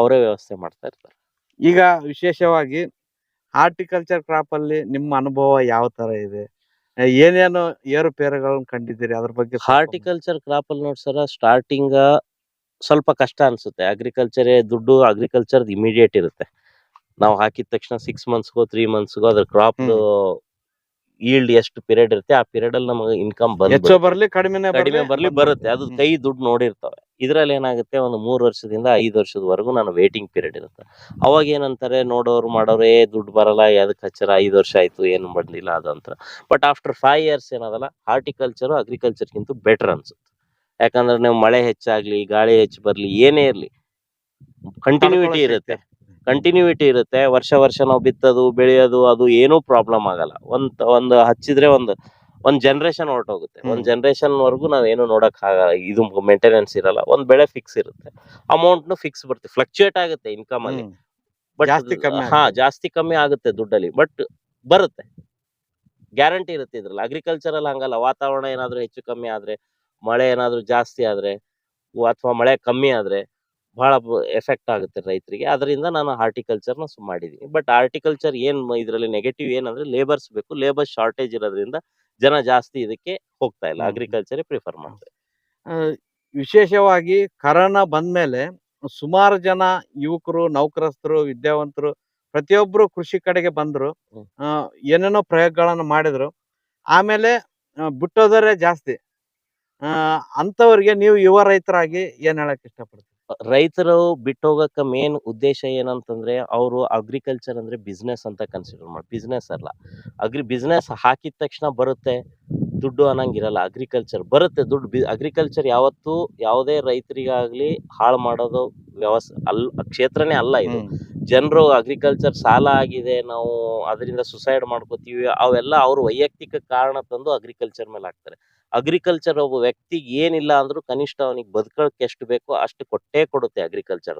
ಅವರೇ ವ್ಯವಸ್ಥೆ ಮಾಡ್ತಾ ಇರ್ತಾರೆ. ಈಗ ವಿಶೇಷವಾಗಿ ಹಾರ್ಟಿಕಲ್ಚರ್ ಕ್ರಾಪ್ ಅಲ್ಲಿ ನಿಮ್ಮ ಅನುಭವ ಯಾವ ತರ ಇದೆ? ಏನೇನು ಏರುಪೇರುಗಳನ್ನ ಕಂಡಿದ್ದೀರಿ? ಅದ್ರ ಬಗ್ಗೆ ಹಾರ್ಟಿಕಲ್ಚರ್ ಕ್ರಾಪ್ ಅಲ್ಲಿ ನೋಡ್ಸರ ಸ್ಟಾರ್ಟಿಂಗ್ ಸ್ವಲ್ಪ ಕಷ್ಟ ಅನ್ಸುತ್ತೆ. ಅಗ್ರಿಕಲ್ಚರ್ ದುಡ್ಡು ಅಗ್ರಿಕಲ್ಚರ್ ಇಮಿಡಿಯೇಟ್ ಇರುತ್ತೆ. ನಾವು ಹಾಕಿದ ತಕ್ಷಣ ಸಿಕ್ಸ್ ಮಂತ್ಸ್ಗೋ ತ್ರೀ ಮಂತ್ಸ್ಗೋ ಅದ್ರ ಕ್ರಾಪ್ ಈಲ್ಡ್ ಎಷ್ಟು ಪಿರಿಯಡ್ ಇರುತ್ತೆ ಆ ಪಿರಿಯಡ್ ಅಲ್ಲಿ ನಮಗೆ ಇನ್ಕಮ್ ಬಂದು ಬರ್ಲಿ ಕಡಿಮೆ ಬರ್ಲಿ ಬರುತ್ತೆ. ಅದು. ಕೈ ದುಡ್ಡು ನೋಡಿರ್ತವೆ. ಇದ್ರಲ್ಲಿ ಏನಾಗುತ್ತೆ ಒಂದು ಮೂರು ವರ್ಷದಿಂದ ಐದು ವರ್ಷದವರೆಗೂ ನಾನು ವೇಟಿಂಗ್ ಪಿರಿಯಡ್ ಇರುತ್ತೆ. ಅವಾಗ ಏನಂತಾರೆ ನೋಡೋರು ಮಾಡೋರು ಏ ದುಡ್ಡು ಬರಲ್ಲ ಅದಕ್ಕೆ ಹಚ್ಚರ ಐದು ವರ್ಷ ಆಯ್ತು ಏನು ಬಂದಿಲ್ಲ ಅದಂತ ಅಂತ. ಬಟ್ ಆಫ್ಟರ್ ಫೈವ್ ಇಯರ್ಸ್ ಏನದಲ್ಲ ಹಾರ್ಟಿಕಲ್ಚರ್ ಅಗ್ರಿಕಲ್ಚರ್ಗಿಂತ ಬೆಟರ್ ಅನ್ಸುತ್ತೆ. ಯಾಕಂದ್ರೆ ನೀವು ಮಳೆ ಹೆಚ್ಚಾಗ್ಲಿ ಗಾಳಿ ಹೆಚ್ಚು ಬರ್ಲಿ ಏನೇ ಇರ್ಲಿ ಕಂಟಿನ್ಯೂಟಿ ಇರುತ್ತೆ. ಕಂಟಿನ್ಯೂಟಿ ಇರುತ್ತೆ. ವರ್ಷ ವರ್ಷ ನಾವು ಬಿತ್ತೋದು ಬೆಳೆಯೋದು ಅದು ಏನೂ ಪ್ರಾಬ್ಲಮ್ ಆಗಲ್ಲ. ಒಂದ್ ಒಂದು ಹಚ್ಚಿದ್ರೆ ಒಂದು ಒಂದ್ ಜನರೇಷನ್ ಹೊರಟೋಗುತ್ತೆ. ಒಂದ್ ಜನ್ರೇಷನ್ ವರೆಗೂ ನಾವೇನು ನೋಡಕ್ ಇದು ಮೇಂಟೆನೆನ್ಸ್ ಇರಲ್ಲ. ಒಂದ್ ಬೆಳೆ ಫಿಕ್ಸ್ ಇರುತ್ತೆ. ಅಮೌಂಟ್ ಫಿಕ್ಸ್ ಬರುತ್ತೆ. ಫ್ಲಕ್ಚುಯೇಟ್ ಆಗುತ್ತೆ ಇನ್ಕಮ್ ಅಲ್ಲಿ. ಬಟ್ ಜಾಸ್ತಿ ಕಮ್ಮಿ ಹಾ ಜಾಸ್ತಿ ಕಮ್ಮಿ ಆಗುತ್ತೆ ದುಡ್ಡಲ್ಲಿ. ಬಟ್ ಬರುತ್ತೆ. ಗ್ಯಾರಂಟಿ ಇರುತ್ತೆ ಇದ್ರಲ್ಲಿ. ಅಗ್ರಿಕಲ್ಚರಲ್ ಹಂಗಲ್ಲ. ವಾತಾವರಣ ಏನಾದ್ರೂ ಹೆಚ್ಚು ಕಮ್ಮಿ ಆದ್ರೆ ಮಳೆ ಏನಾದರೂ ಜಾಸ್ತಿ ಆದ್ರೆ ಅಥವಾ ಮಳೆ ಕಮ್ಮಿ ಆದ್ರೆ ಬಹಳ ಎಫೆಕ್ಟ್ ಆಗುತ್ತೆ ರೈತರಿಗೆ. ಅದರಿಂದ ನಾನು ಹಾರ್ಟಿಕಲ್ಚರ್ನ ನ ಸು- ಮಾಡಿದೀನಿ. ಬಟ್ ಹಾರ್ಟಿಕಲ್ಚರ್ ಏನು ಇದರಲ್ಲಿ ನೆಗೆಟಿವ್ ಏನಂದರೆ ಲೇಬರ್ಸ್ ಬೇಕು. ಲೇಬರ್ ಶಾರ್ಟೇಜ್ ಇರೋದ್ರಿಂದ ಜನ ಜಾಸ್ತಿ ಇದಕ್ಕೆ ಹೋಗ್ತಾ ಇಲ್ಲ. ಅಗ್ರಿಕಲ್ಚರೇ ಪ್ರಿಫರ್ ಮಾಡ್ತಾರೆ. ವಿಶೇಷವಾಗಿ ಕರೋನಾ ಬಂದ್ಮೇಲೆ ಸುಮಾರು ಜನ ಯುವಕರು ನೌಕರಸ್ಥರು ವಿದ್ಯಾವಂತರು ಪ್ರತಿಯೊಬ್ಬರು ಕೃಷಿ ಕಡೆಗೆ ಬಂದರು. ಏನೇನೋ ಪ್ರಯೋಗಗಳನ್ನು ಮಾಡಿದ್ರು. ಆಮೇಲೆ ಬಿಟ್ಟೋದರೇ ಜಾಸ್ತಿ. ಆ, ಅಂಥವ್ರಿಗೆ ನೀವು ಯುವ ರೈತರಾಗಿ ಏನ್ ಹೇಳಕ್ ಇಷ್ಟಪಡ್ತೀರಿ? ರೈತರು ಬಿಟ್ಟು ಹೋಗಕ್ಕೆ ಮೇನ್ ಉದ್ದೇಶ ಏನಂತಂದ್ರೆ ಅವರು ಅಗ್ರಿಕಲ್ಚರ್ ಅಂದ್ರೆ ಬಿಸ್ನೆಸ್ ಅಂತ ಕನ್ಸಿಡರ್ ಮಾಡಿ ಬಿಸ್ನೆಸ್ ಅಲ್ಲ. ಅಗ್ರಿ ಬಿಸ್ನೆಸ್ ಹಾಕಿದ ತಕ್ಷಣ ಬರುತ್ತೆ ದುಡ್ಡು ಅನ್ನಂಗಿರಲ್ಲ. ಅಗ್ರಿಕಲ್ಚರ್ ಬರುತ್ತೆ ದುಡ್ಡು ಬಿ ಅಗ್ರಿಕಲ್ಚರ್ ಯಾವತ್ತೂ ಯಾವುದೇ ರೈತರಿಗಾಗ್ಲಿ ಹಾಳು ಮಾಡೋದು ವ್ಯವಸ್ಥೆ ಅಲ್ ಕ್ಷೇತ್ರನೇ ಅಲ್ಲ ಇದು. ಜನರು ಅಗ್ರಿಕಲ್ಚರ್ ಸಾಲ ಆಗಿದೆ ನಾವು ಅದರಿಂದ ಸುಸೈಡ್ ಮಾಡ್ಕೋತೀವಿ ಅವೆಲ್ಲ ಅವ್ರ ವೈಯಕ್ತಿಕ ಕಾರಣ ತಂದು ಅಗ್ರಿಕಲ್ಚರ್ ಮೇಲೆ ಹಾಕ್ತಾರೆ. ಅಗ್ರಿಕಲ್ಚರ್ ಒಬ್ಬ ವ್ಯಕ್ತಿಗೆ ಏನಿಲ್ಲ ಅಂದ್ರೂ ಕನಿಷ್ಠ ಅವನಿಗೆ ಬದುಕೋಕೆ ಎಷ್ಟು ಬೇಕೋ ಅಷ್ಟು ಕೊಟ್ಟೇ ಕೊಡುತ್ತೆ ಅಗ್ರಿಕಲ್ಚರ್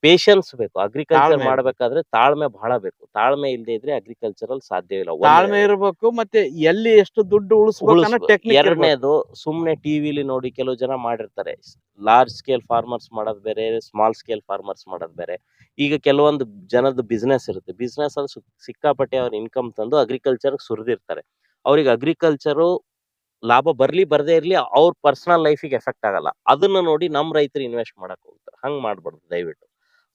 ಪೇಷನ್ಸ್ ಬೇಕು. ಅಗ್ರಿಕಲ್ಚರ್ ತಾಳ್ಮೆ. ಮಾಡ್ಬೇಕಾದ್ರೆ ತಾಳ್ಮೆ ಬಹಳ ಬೇಕು. ತಾಳ್ಮೆ ಇಲ್ಲದೆ ಇದ್ರೆ ಅಗ್ರಿಕಲ್ಚರ್ ಅಲ್ಲಿ ಸಾಧ್ಯವಿಲ್ಲ ತಾಳ್ಮೆ ಇರಬೇಕು ಮತ್ತೆ ಎಲ್ಲಿ ಎಷ್ಟು ದುಡ್ಡು ಉಳಿಸ್ಬೇಕು ಅನ್ನೋ. ಟೆಕ್ನಿಕ್ ಎರಡನೇದು ಸುಮ್ನೆ ಟಿವಿಲಿ ನೋಡಿ ಕೆಲವು ಜನ ಮಾಡಿರ್ತಾರೆ. ಲಾರ್ಜ್ ಸ್ಕೇಲ್ ಫಾರ್ಮರ್ಸ್ ಮಾಡೋದ್ ಬೇರೆ ಸ್ಮಾಲ್ ಸ್ಕೇಲ್ ಫಾರ್ಮರ್ಸ್ ಮಾಡೋದ್ ಬೇರೆ. ಈಗ ಕೆಲವೊಂದು ಜನದ ಬಿಸ್ನೆಸ್ ಇರುತ್ತೆ. ಬಿಸ್ನೆಸ್ ಅಲ್ಲಿ ಸುಕ್- ಸಿಕ್ಕಾಪಟ್ಟೆ ಅವ್ರ ಇನ್ಕಮ್ ತಂದು ಅಗ್ರಿಕಲ್ಚರ್ ಸುರಿದಿರ್ತಾರೆ. ಅವ್ರಿಗೆ ಅಗ್ರಿಕಲ್ಚರು ಲಾಭ ಬರ್ಲಿ ಬರದೇ ಇರ್ಲಿ ಅವ್ರ ಪರ್ಸನಲ್ ಲೈಫಿಗೆ ಎಫೆಕ್ಟ್ ಆಗಲ್ಲ. ಅದನ್ನ ನೋಡಿ ನಮ್ ರೈತರು ಇನ್ವೆಸ್ಟ್ ಮಾಡಕ್ ಹೋಗ್ತಾರೆ. ಹಂಗ್ ಮಾಡ್ಬಾರ್ದು ದಯವಿಟ್ಟು.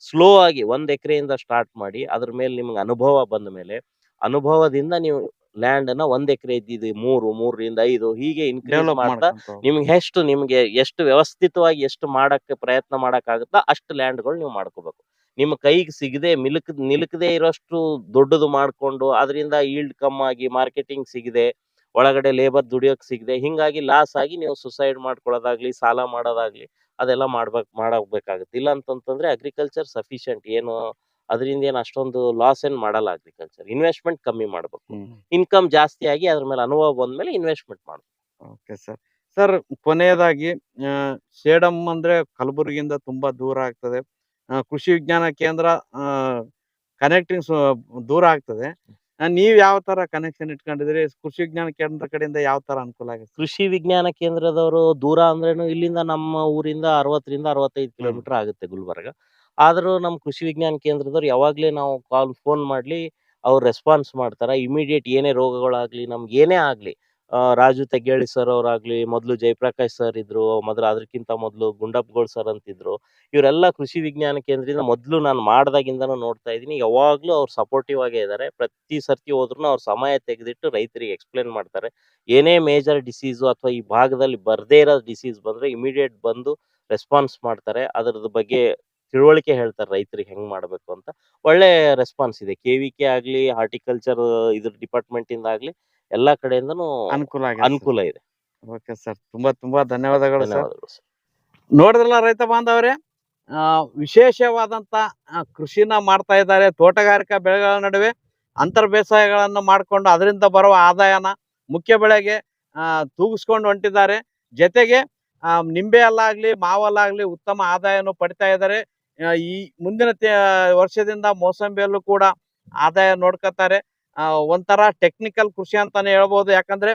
ಸ್ಲೋ ಆಗಿ ಒಂದ್ ಎಕರೆಯಿಂದ ಸ್ಟಾರ್ಟ್ ಮಾಡಿ ಅದ್ರ ಮೇಲೆ ನಿಮ್ಗೆ ಅನುಭವ ಬಂದ ಮೇಲೆ ಅನುಭವದಿಂದ ನೀವು ಲ್ಯಾಂಡ್ ಅನ್ನ ಒಂದ್ ಎಕರೆ ಇದ್ದಿದ್ದು ಮೂರು ಮೂರರಿಂದ ಐದು ಹೀಗೆ ಇನ್ಕ್ರೀಸ್ ಮಾಡ್ತಾ ನಿಮ್ಗೆ ಎಷ್ಟು ನಿಮ್ಗೆ ಎಷ್ಟು ವ್ಯವಸ್ಥಿತವಾಗಿ ಎಷ್ಟು ಮಾಡಕ್ಕೆ ಪ್ರಯತ್ನ ಮಾಡಕ್ ಆಗುತ್ತಾ ಅಷ್ಟು ಲ್ಯಾಂಡ್ಗಳು ನೀವು ಮಾಡ್ಕೋಬೇಕು. ನಿಮ್ಮ ಕೈಗೆ ಸಿಗದೆ ಮಿಲುಕ್ ನಿಲುಕದೆ ಇರೋಷ್ಟು ದೊಡ್ಡದು ಮಾಡ್ಕೊಂಡು ಅದರಿಂದ ಈಲ್ಡ್ ಕಮ್ಮಾಗಿ ಮಾರ್ಕೆಟಿಂಗ್ ಸಿಗದೆ ಒಳಗಡೆ ಲೇಬರ್ ದುಡಿಯೋಕ್ ಸಿಗದೆ ಹಿಂಗಾಗಿ ಲಾಸ್ ಆಗಿ ನೀವು ಸುಸೈಡ್ ಮಾಡ್ಕೊಳ್ಳೋದಾಗ್ಲಿ ಸಾಲ ಮಾಡೋದಾಗ್ಲಿ ಅದೆಲ್ಲ ಮಾಡ್ಬೇಕು ಮಾಡಬೇಕಾಗುತ್ತೆ ಇಲ್ಲ ಅಂತಂತಂದ್ರೆ ಅಗ್ರಿಕಲ್ಚರ್ ಸಫಿಶಿಯಂಟ್ ಏನು ಅದರಿಂದ ಏನು ಅಷ್ಟೊಂದು ಲಾಸ್ ಏನ್ ಮಾಡಲ್ಲ ಅಗ್ರಿಕಲ್ಚರ್ ಇನ್ವೆಸ್ಟ್ಮೆಂಟ್ ಕಮ್ಮಿ ಮಾಡ್ಬೇಕು. ಇನ್ಕಮ್ ಜಾಸ್ತಿ ಆಗಿ ಅದ್ರ ಮೇಲೆ ಅನುಭವ ಬಂದ್ಮೇಲೆ ಇನ್ವೆಸ್ಟ್ಮೆಂಟ್ ಮಾಡ್ಬೇಕು. Okay sir. ಸರ್ ಕೊನೆಯದಾಗಿ ಆ, ಸೇಡಂ ಅಂದ್ರೆ ಕಲಬುರಗಿಯಿಂದ ತುಂಬಾ ದೂರ ಆಗ್ತದೆ. ಕೃಷಿ ವಿಜ್ಞಾನ ಕೇಂದ್ರ ಕನೆಕ್ಟಿಂಗ್ ದೂರ ಆಗ್ತದೆ. ನೀವ್ ಯಾವ ತರ ಕನೆಕ್ಷನ್ ಇಟ್ಕೊಂಡಿದ್ರಿ ಕೃಷಿ ವಿಜ್ಞಾನ ಕೇಂದ್ರ ಕಡೆಯಿಂದ ಯಾವ ತರ ಅನುಕೂಲ ಆಗುತ್ತೆ? ಕೃಷಿ ವಿಜ್ಞಾನ ಕೇಂದ್ರದವರು ದೂರ ಅಂದ್ರೇನು ಇಲ್ಲಿಂದ ನಮ್ಮ ಊರಿಂದ ಅರವತ್ತರಿಂದ ಅರವತ್ತೈದು ಕಿಲೋಮೀಟರ್ ಆಗುತ್ತೆ ಗುಲ್ಬರ್ಗ. ಆದ್ರೂ ನಮ್ಮ ಕೃಷಿ ವಿಜ್ಞಾನ ಕೇಂದ್ರದವ್ರು ಯಾವಾಗ್ಲೇ ನಾವು ಕಾಲ್ ಫೋನ್ ಮಾಡ್ಲಿ ಅವ್ರು ರೆಸ್ಪಾನ್ಸ್ ಮಾಡ್ತಾರ. ಇಮಿಡಿಯೇಟ್ ಏನೇ ರೋಗಗಳಾಗ್ಲಿ ನಮ್ಗೆ ಏನೇ ಆಗ್ಲಿ ರಾಜು ತೆಗ್ಗೇಳಿ ಸರ್ ಅವರಾಗ್ಲಿ, ಮೊದಲು ಜಯಪ್ರಕಾಶ್ ಸರ್ ಇದ್ರು, ಮೊದಲು ಅದಕ್ಕಿಂತ ಮೊದಲು ಗುಂಡಪ್ಪಗೋಳ್ ಸರ್ ಅಂತಿದ್ರು. ಇವರೆಲ್ಲ ಕೃಷಿ ವಿಜ್ಞಾನ ಕೇಂದ್ರದಿಂದ ಮೊದಲು ನಾನು ಮಾಡ್ದಾಗಿಂದನೂ ನೋಡ್ತಾ ಇದ್ದೀನಿ. ಯಾವಾಗ್ಲೂ ಅವ್ರು ಸಪೋರ್ಟಿವ್ ಆಗೇ ಇದ್ದಾರೆ ಪ್ರತಿ ಸರ್ತಿ ಹೋದ್ರು ಅವ್ರು ಸಮಯ ತೆಗೆದಿಟ್ಟು ರೈತರಿಗೆ ಎಕ್ಸ್ಪ್ಲೇನ್ ಮಾಡ್ತಾರೆ. ಏನೇ ಮೇಜರ್ ಡಿಸೀಸು ಅಥವಾ ಈ ಭಾಗದಲ್ಲಿ ಬರ್ದೇ ಇರೋ ಡಿಸೀಸ್ ಬಂದ್ರೆ ಇಮಿಡಿಯೇಟ್ ಬಂದು ರೆಸ್ಪಾನ್ಸ್ ಮಾಡ್ತಾರೆ. ಅದರದ ಬಗ್ಗೆ ತಿಳುವಳಿಕೆ ಹೇಳ್ತಾರೆ ರೈತರಿಗೆ ಹೆಂಗ್ ಮಾಡ್ಬೇಕು ಅಂತ. ಒಳ್ಳೆ ರೆಸ್ಪಾನ್ಸ್ ಇದೆ. ಕೆ ವಿ ಕೆ ಆಗ್ಲಿ ಹಾರ್ಟಿಕಲ್ಚರ್ ಇದ್ರ ಡಿಪಾರ್ಟ್ಮೆಂಟ್ ಇಂದ ಆಗ್ಲಿ ಎಲ್ಲಾ ಕಡೆಯಿಂದನೂ ಅನುಕೂಲ ಆಗಿದೆ ಅನುಕೂಲ ಇದೆ. Okay sir. ತುಂಬಾ ತುಂಬಾ ಧನ್ಯವಾದಗಳು ಸರ್. ಧನ್ಯವಾದಗಳು ಸರ್. ನೋಡಿದ್ರಲ್ಲ ರೈತ ಬಾಂಧವರೇ ಆ, ವಿಶೇಷವಾದಂತ ಆ, ಕೃಷಿನ ಮಾಡ್ತಾ ಇದ್ದಾರೆ. ತೋಟಗಾರಿಕಾ ಬೆಳೆಗಳ ನಡುವೆ ಅಂತರ್ ಬೇಸಾಯಗಳನ್ನು ಮಾಡಿಕೊಂಡು ಅದರಿಂದ ಬರುವ ಆದಾಯನ ಮುಖ್ಯ ಬೆಳೆಗೆ ಆ, ತೂಗಿಸ್ಕೊಂಡು ಹೊಂಟಿದ್ದಾರೆ. ಜೊತೆಗೆ ಆ, ನಿಂಬೆ ಅಲ್ಲಾಗ್ಲಿ ಮಾವಲ್ಲಾಗ್ಲಿ ಉತ್ತಮ ಆದಾಯನು ಪಡಿತಾ ಇದ್ದಾರೆ. ಆ, ಈ ಮುಂದಿನ ತೆ- ವರ್ಷದಿಂದ ಮೋಸಂಬಿಯಲ್ಲೂ ಕೂಡ ಆದಾಯ ನೋಡ್ಕೊತಾರೆ. ಒಂಥರ ಟೆಕ್ನಿಕಲ್ ಕೃಷಿ ಅಂತಾನೆ ಹೇಳ್ಬೋದು. ಯಾಕಂದ್ರೆ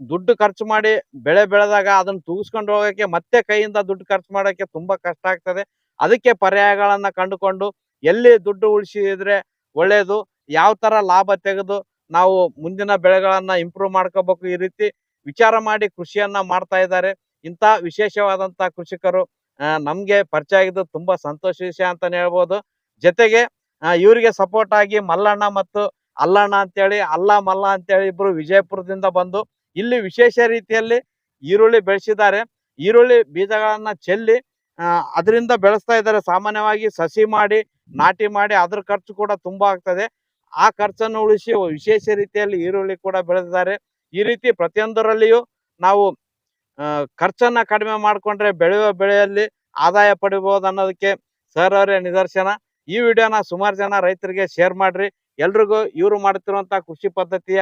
ದುಡ್ಡು ಖರ್ಚು ಮಾಡಿ ಬೆಳೆ ಬೆಳೆದಾಗ ಅದನ್ನ ತೂಗಿಸ್ಕೊಂಡು ಹೋಗಕ್ಕೆ ಮತ್ತೆ ಕೈಯಿಂದ ದುಡ್ಡು ಖರ್ಚು ಮಾಡೋಕೆ ತುಂಬಾ ಕಷ್ಟ ಆಗ್ತದೆ. ಅದಕ್ಕೆ ಪರ್ಯಾಯಗಳನ್ನ ಕಂಡುಕೊಂಡು ಎಲ್ಲಿ ದುಡ್ಡು ಉಳಿಸಿದ್ರೆ ಒಳ್ಳೇದು, ಯಾವ ತರ ಲಾಭ ತೆಗೆದು ನಾವು ಮುಂದಿನ ಬೆಳೆಗಳನ್ನ ಇಂಪ್ರೂವ್ ಮಾಡ್ಕೋಬೇಕು ಈ ರೀತಿ ವಿಚಾರ ಮಾಡಿ ಕೃಷಿಯನ್ನ ಮಾಡ್ತಾ ಇದ್ದಾರೆ. ಇಂಥ ವಿಶೇಷವಾದಂತ ಕೃಷಿಕರು ನಮ್ಗೆ ಪರಿಚಯ ಆಗಿದ್ದು ತುಂಬಾ ಸಂತೋಷ ವಿಷಯ ಅಂತಾನೆ ಹೇಳ್ಬೋದು. ಜೊತೆಗೆ ಇವರಿಗೆ ಸಪೋರ್ಟ್ ಆಗಿ ಮಲ್ಲಣ್ಣ ಮತ್ತು ಅಲ್ಲಣ್ಣ ಅಂತೇಳಿ, ಅಲ್ಲ ಮಲ್ಲ ಅಂತೇಳಿ ಇಬ್ರು ವಿಜಯಪುರದಿಂದ ಬಂದು ಇಲ್ಲಿ ವಿಶೇಷ ರೀತಿಯಲ್ಲಿ ಈರುಳ್ಳಿ ಬೆಳೆಸಿದ್ದಾರೆ. ಈರುಳ್ಳಿ ಬೀಜಗಳನ್ನ ಚೆಲ್ಲಿ ಅದರಿಂದ ಬೆಳೆಸ್ತಾ ಇದ್ದಾರೆ. ಸಾಮಾನ್ಯವಾಗಿ ಸಸಿ ಮಾಡಿ, ನಾಟಿ ಮಾಡಿ ಅದ್ರ ಖರ್ಚು ಕೂಡ ತುಂಬಾ ಆಗ್ತದೆ. ಆ ಖರ್ಚನ್ನು ಉಳಿಸಿ ವಿಶೇಷ ರೀತಿಯಲ್ಲಿ ಈರುಳ್ಳಿ ಕೂಡ ಬೆಳೆದಿದ್ದಾರೆ. ಈ ರೀತಿ ಪ್ರತಿಯೊಂದರಲ್ಲಿಯೂ ನಾವು ಖರ್ಚನ್ನ ಕಡಿಮೆ ಮಾಡಿಕೊಂಡ್ರೆ ಬೆಳೆಯುವ ಬೆಳೆಯಲ್ಲಿ ಆದಾಯ ಪಡಿಬಹುದು ಅನ್ನೋದಕ್ಕೆ ಸರ್ ಅವರೇ ನಿದರ್ಶನ. ಈ ವಿಡಿಯೋನ ಸುಮಾರು ಜನ ರೈತರಿಗೆ ಶೇರ್ ಮಾಡ್ರಿ. ಎಲ್ರಿಗೂ ಇವರು ಮಾಡ್ತಿರುವಂತ ಕೃಷಿ ಪದ್ಧತಿಯ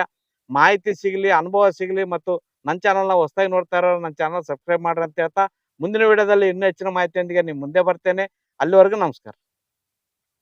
ಮಾಹಿತಿ ಸಿಗಲಿ, ಅನುಭವ ಸಿಗಲಿ ಮತ್ತು ನನ್ನ ಚಾನಲ್ನ ಹೊಸದಾಗಿ ನೋಡ್ತಾ ಇರೋ ನನ್ನ ಚಾನಲ್ ಸಬ್ಸ್ಕ್ರೈಬ್ ಮಾಡ್ರಿ ಅಂತ ಹೇಳ್ತಾ ಮುಂದಿನ ವಿಡಿಯೋದಲ್ಲಿ ಇನ್ನೂ ಹೆಚ್ಚಿನ ಮಾಹಿತಿಯೊಂದಿಗೆ ನಿಮ್ಮ ಮುಂದೆ ಬರ್ತೇನೆ. ಅಲ್ಲಿವರೆಗೂ ನಮಸ್ಕಾರ.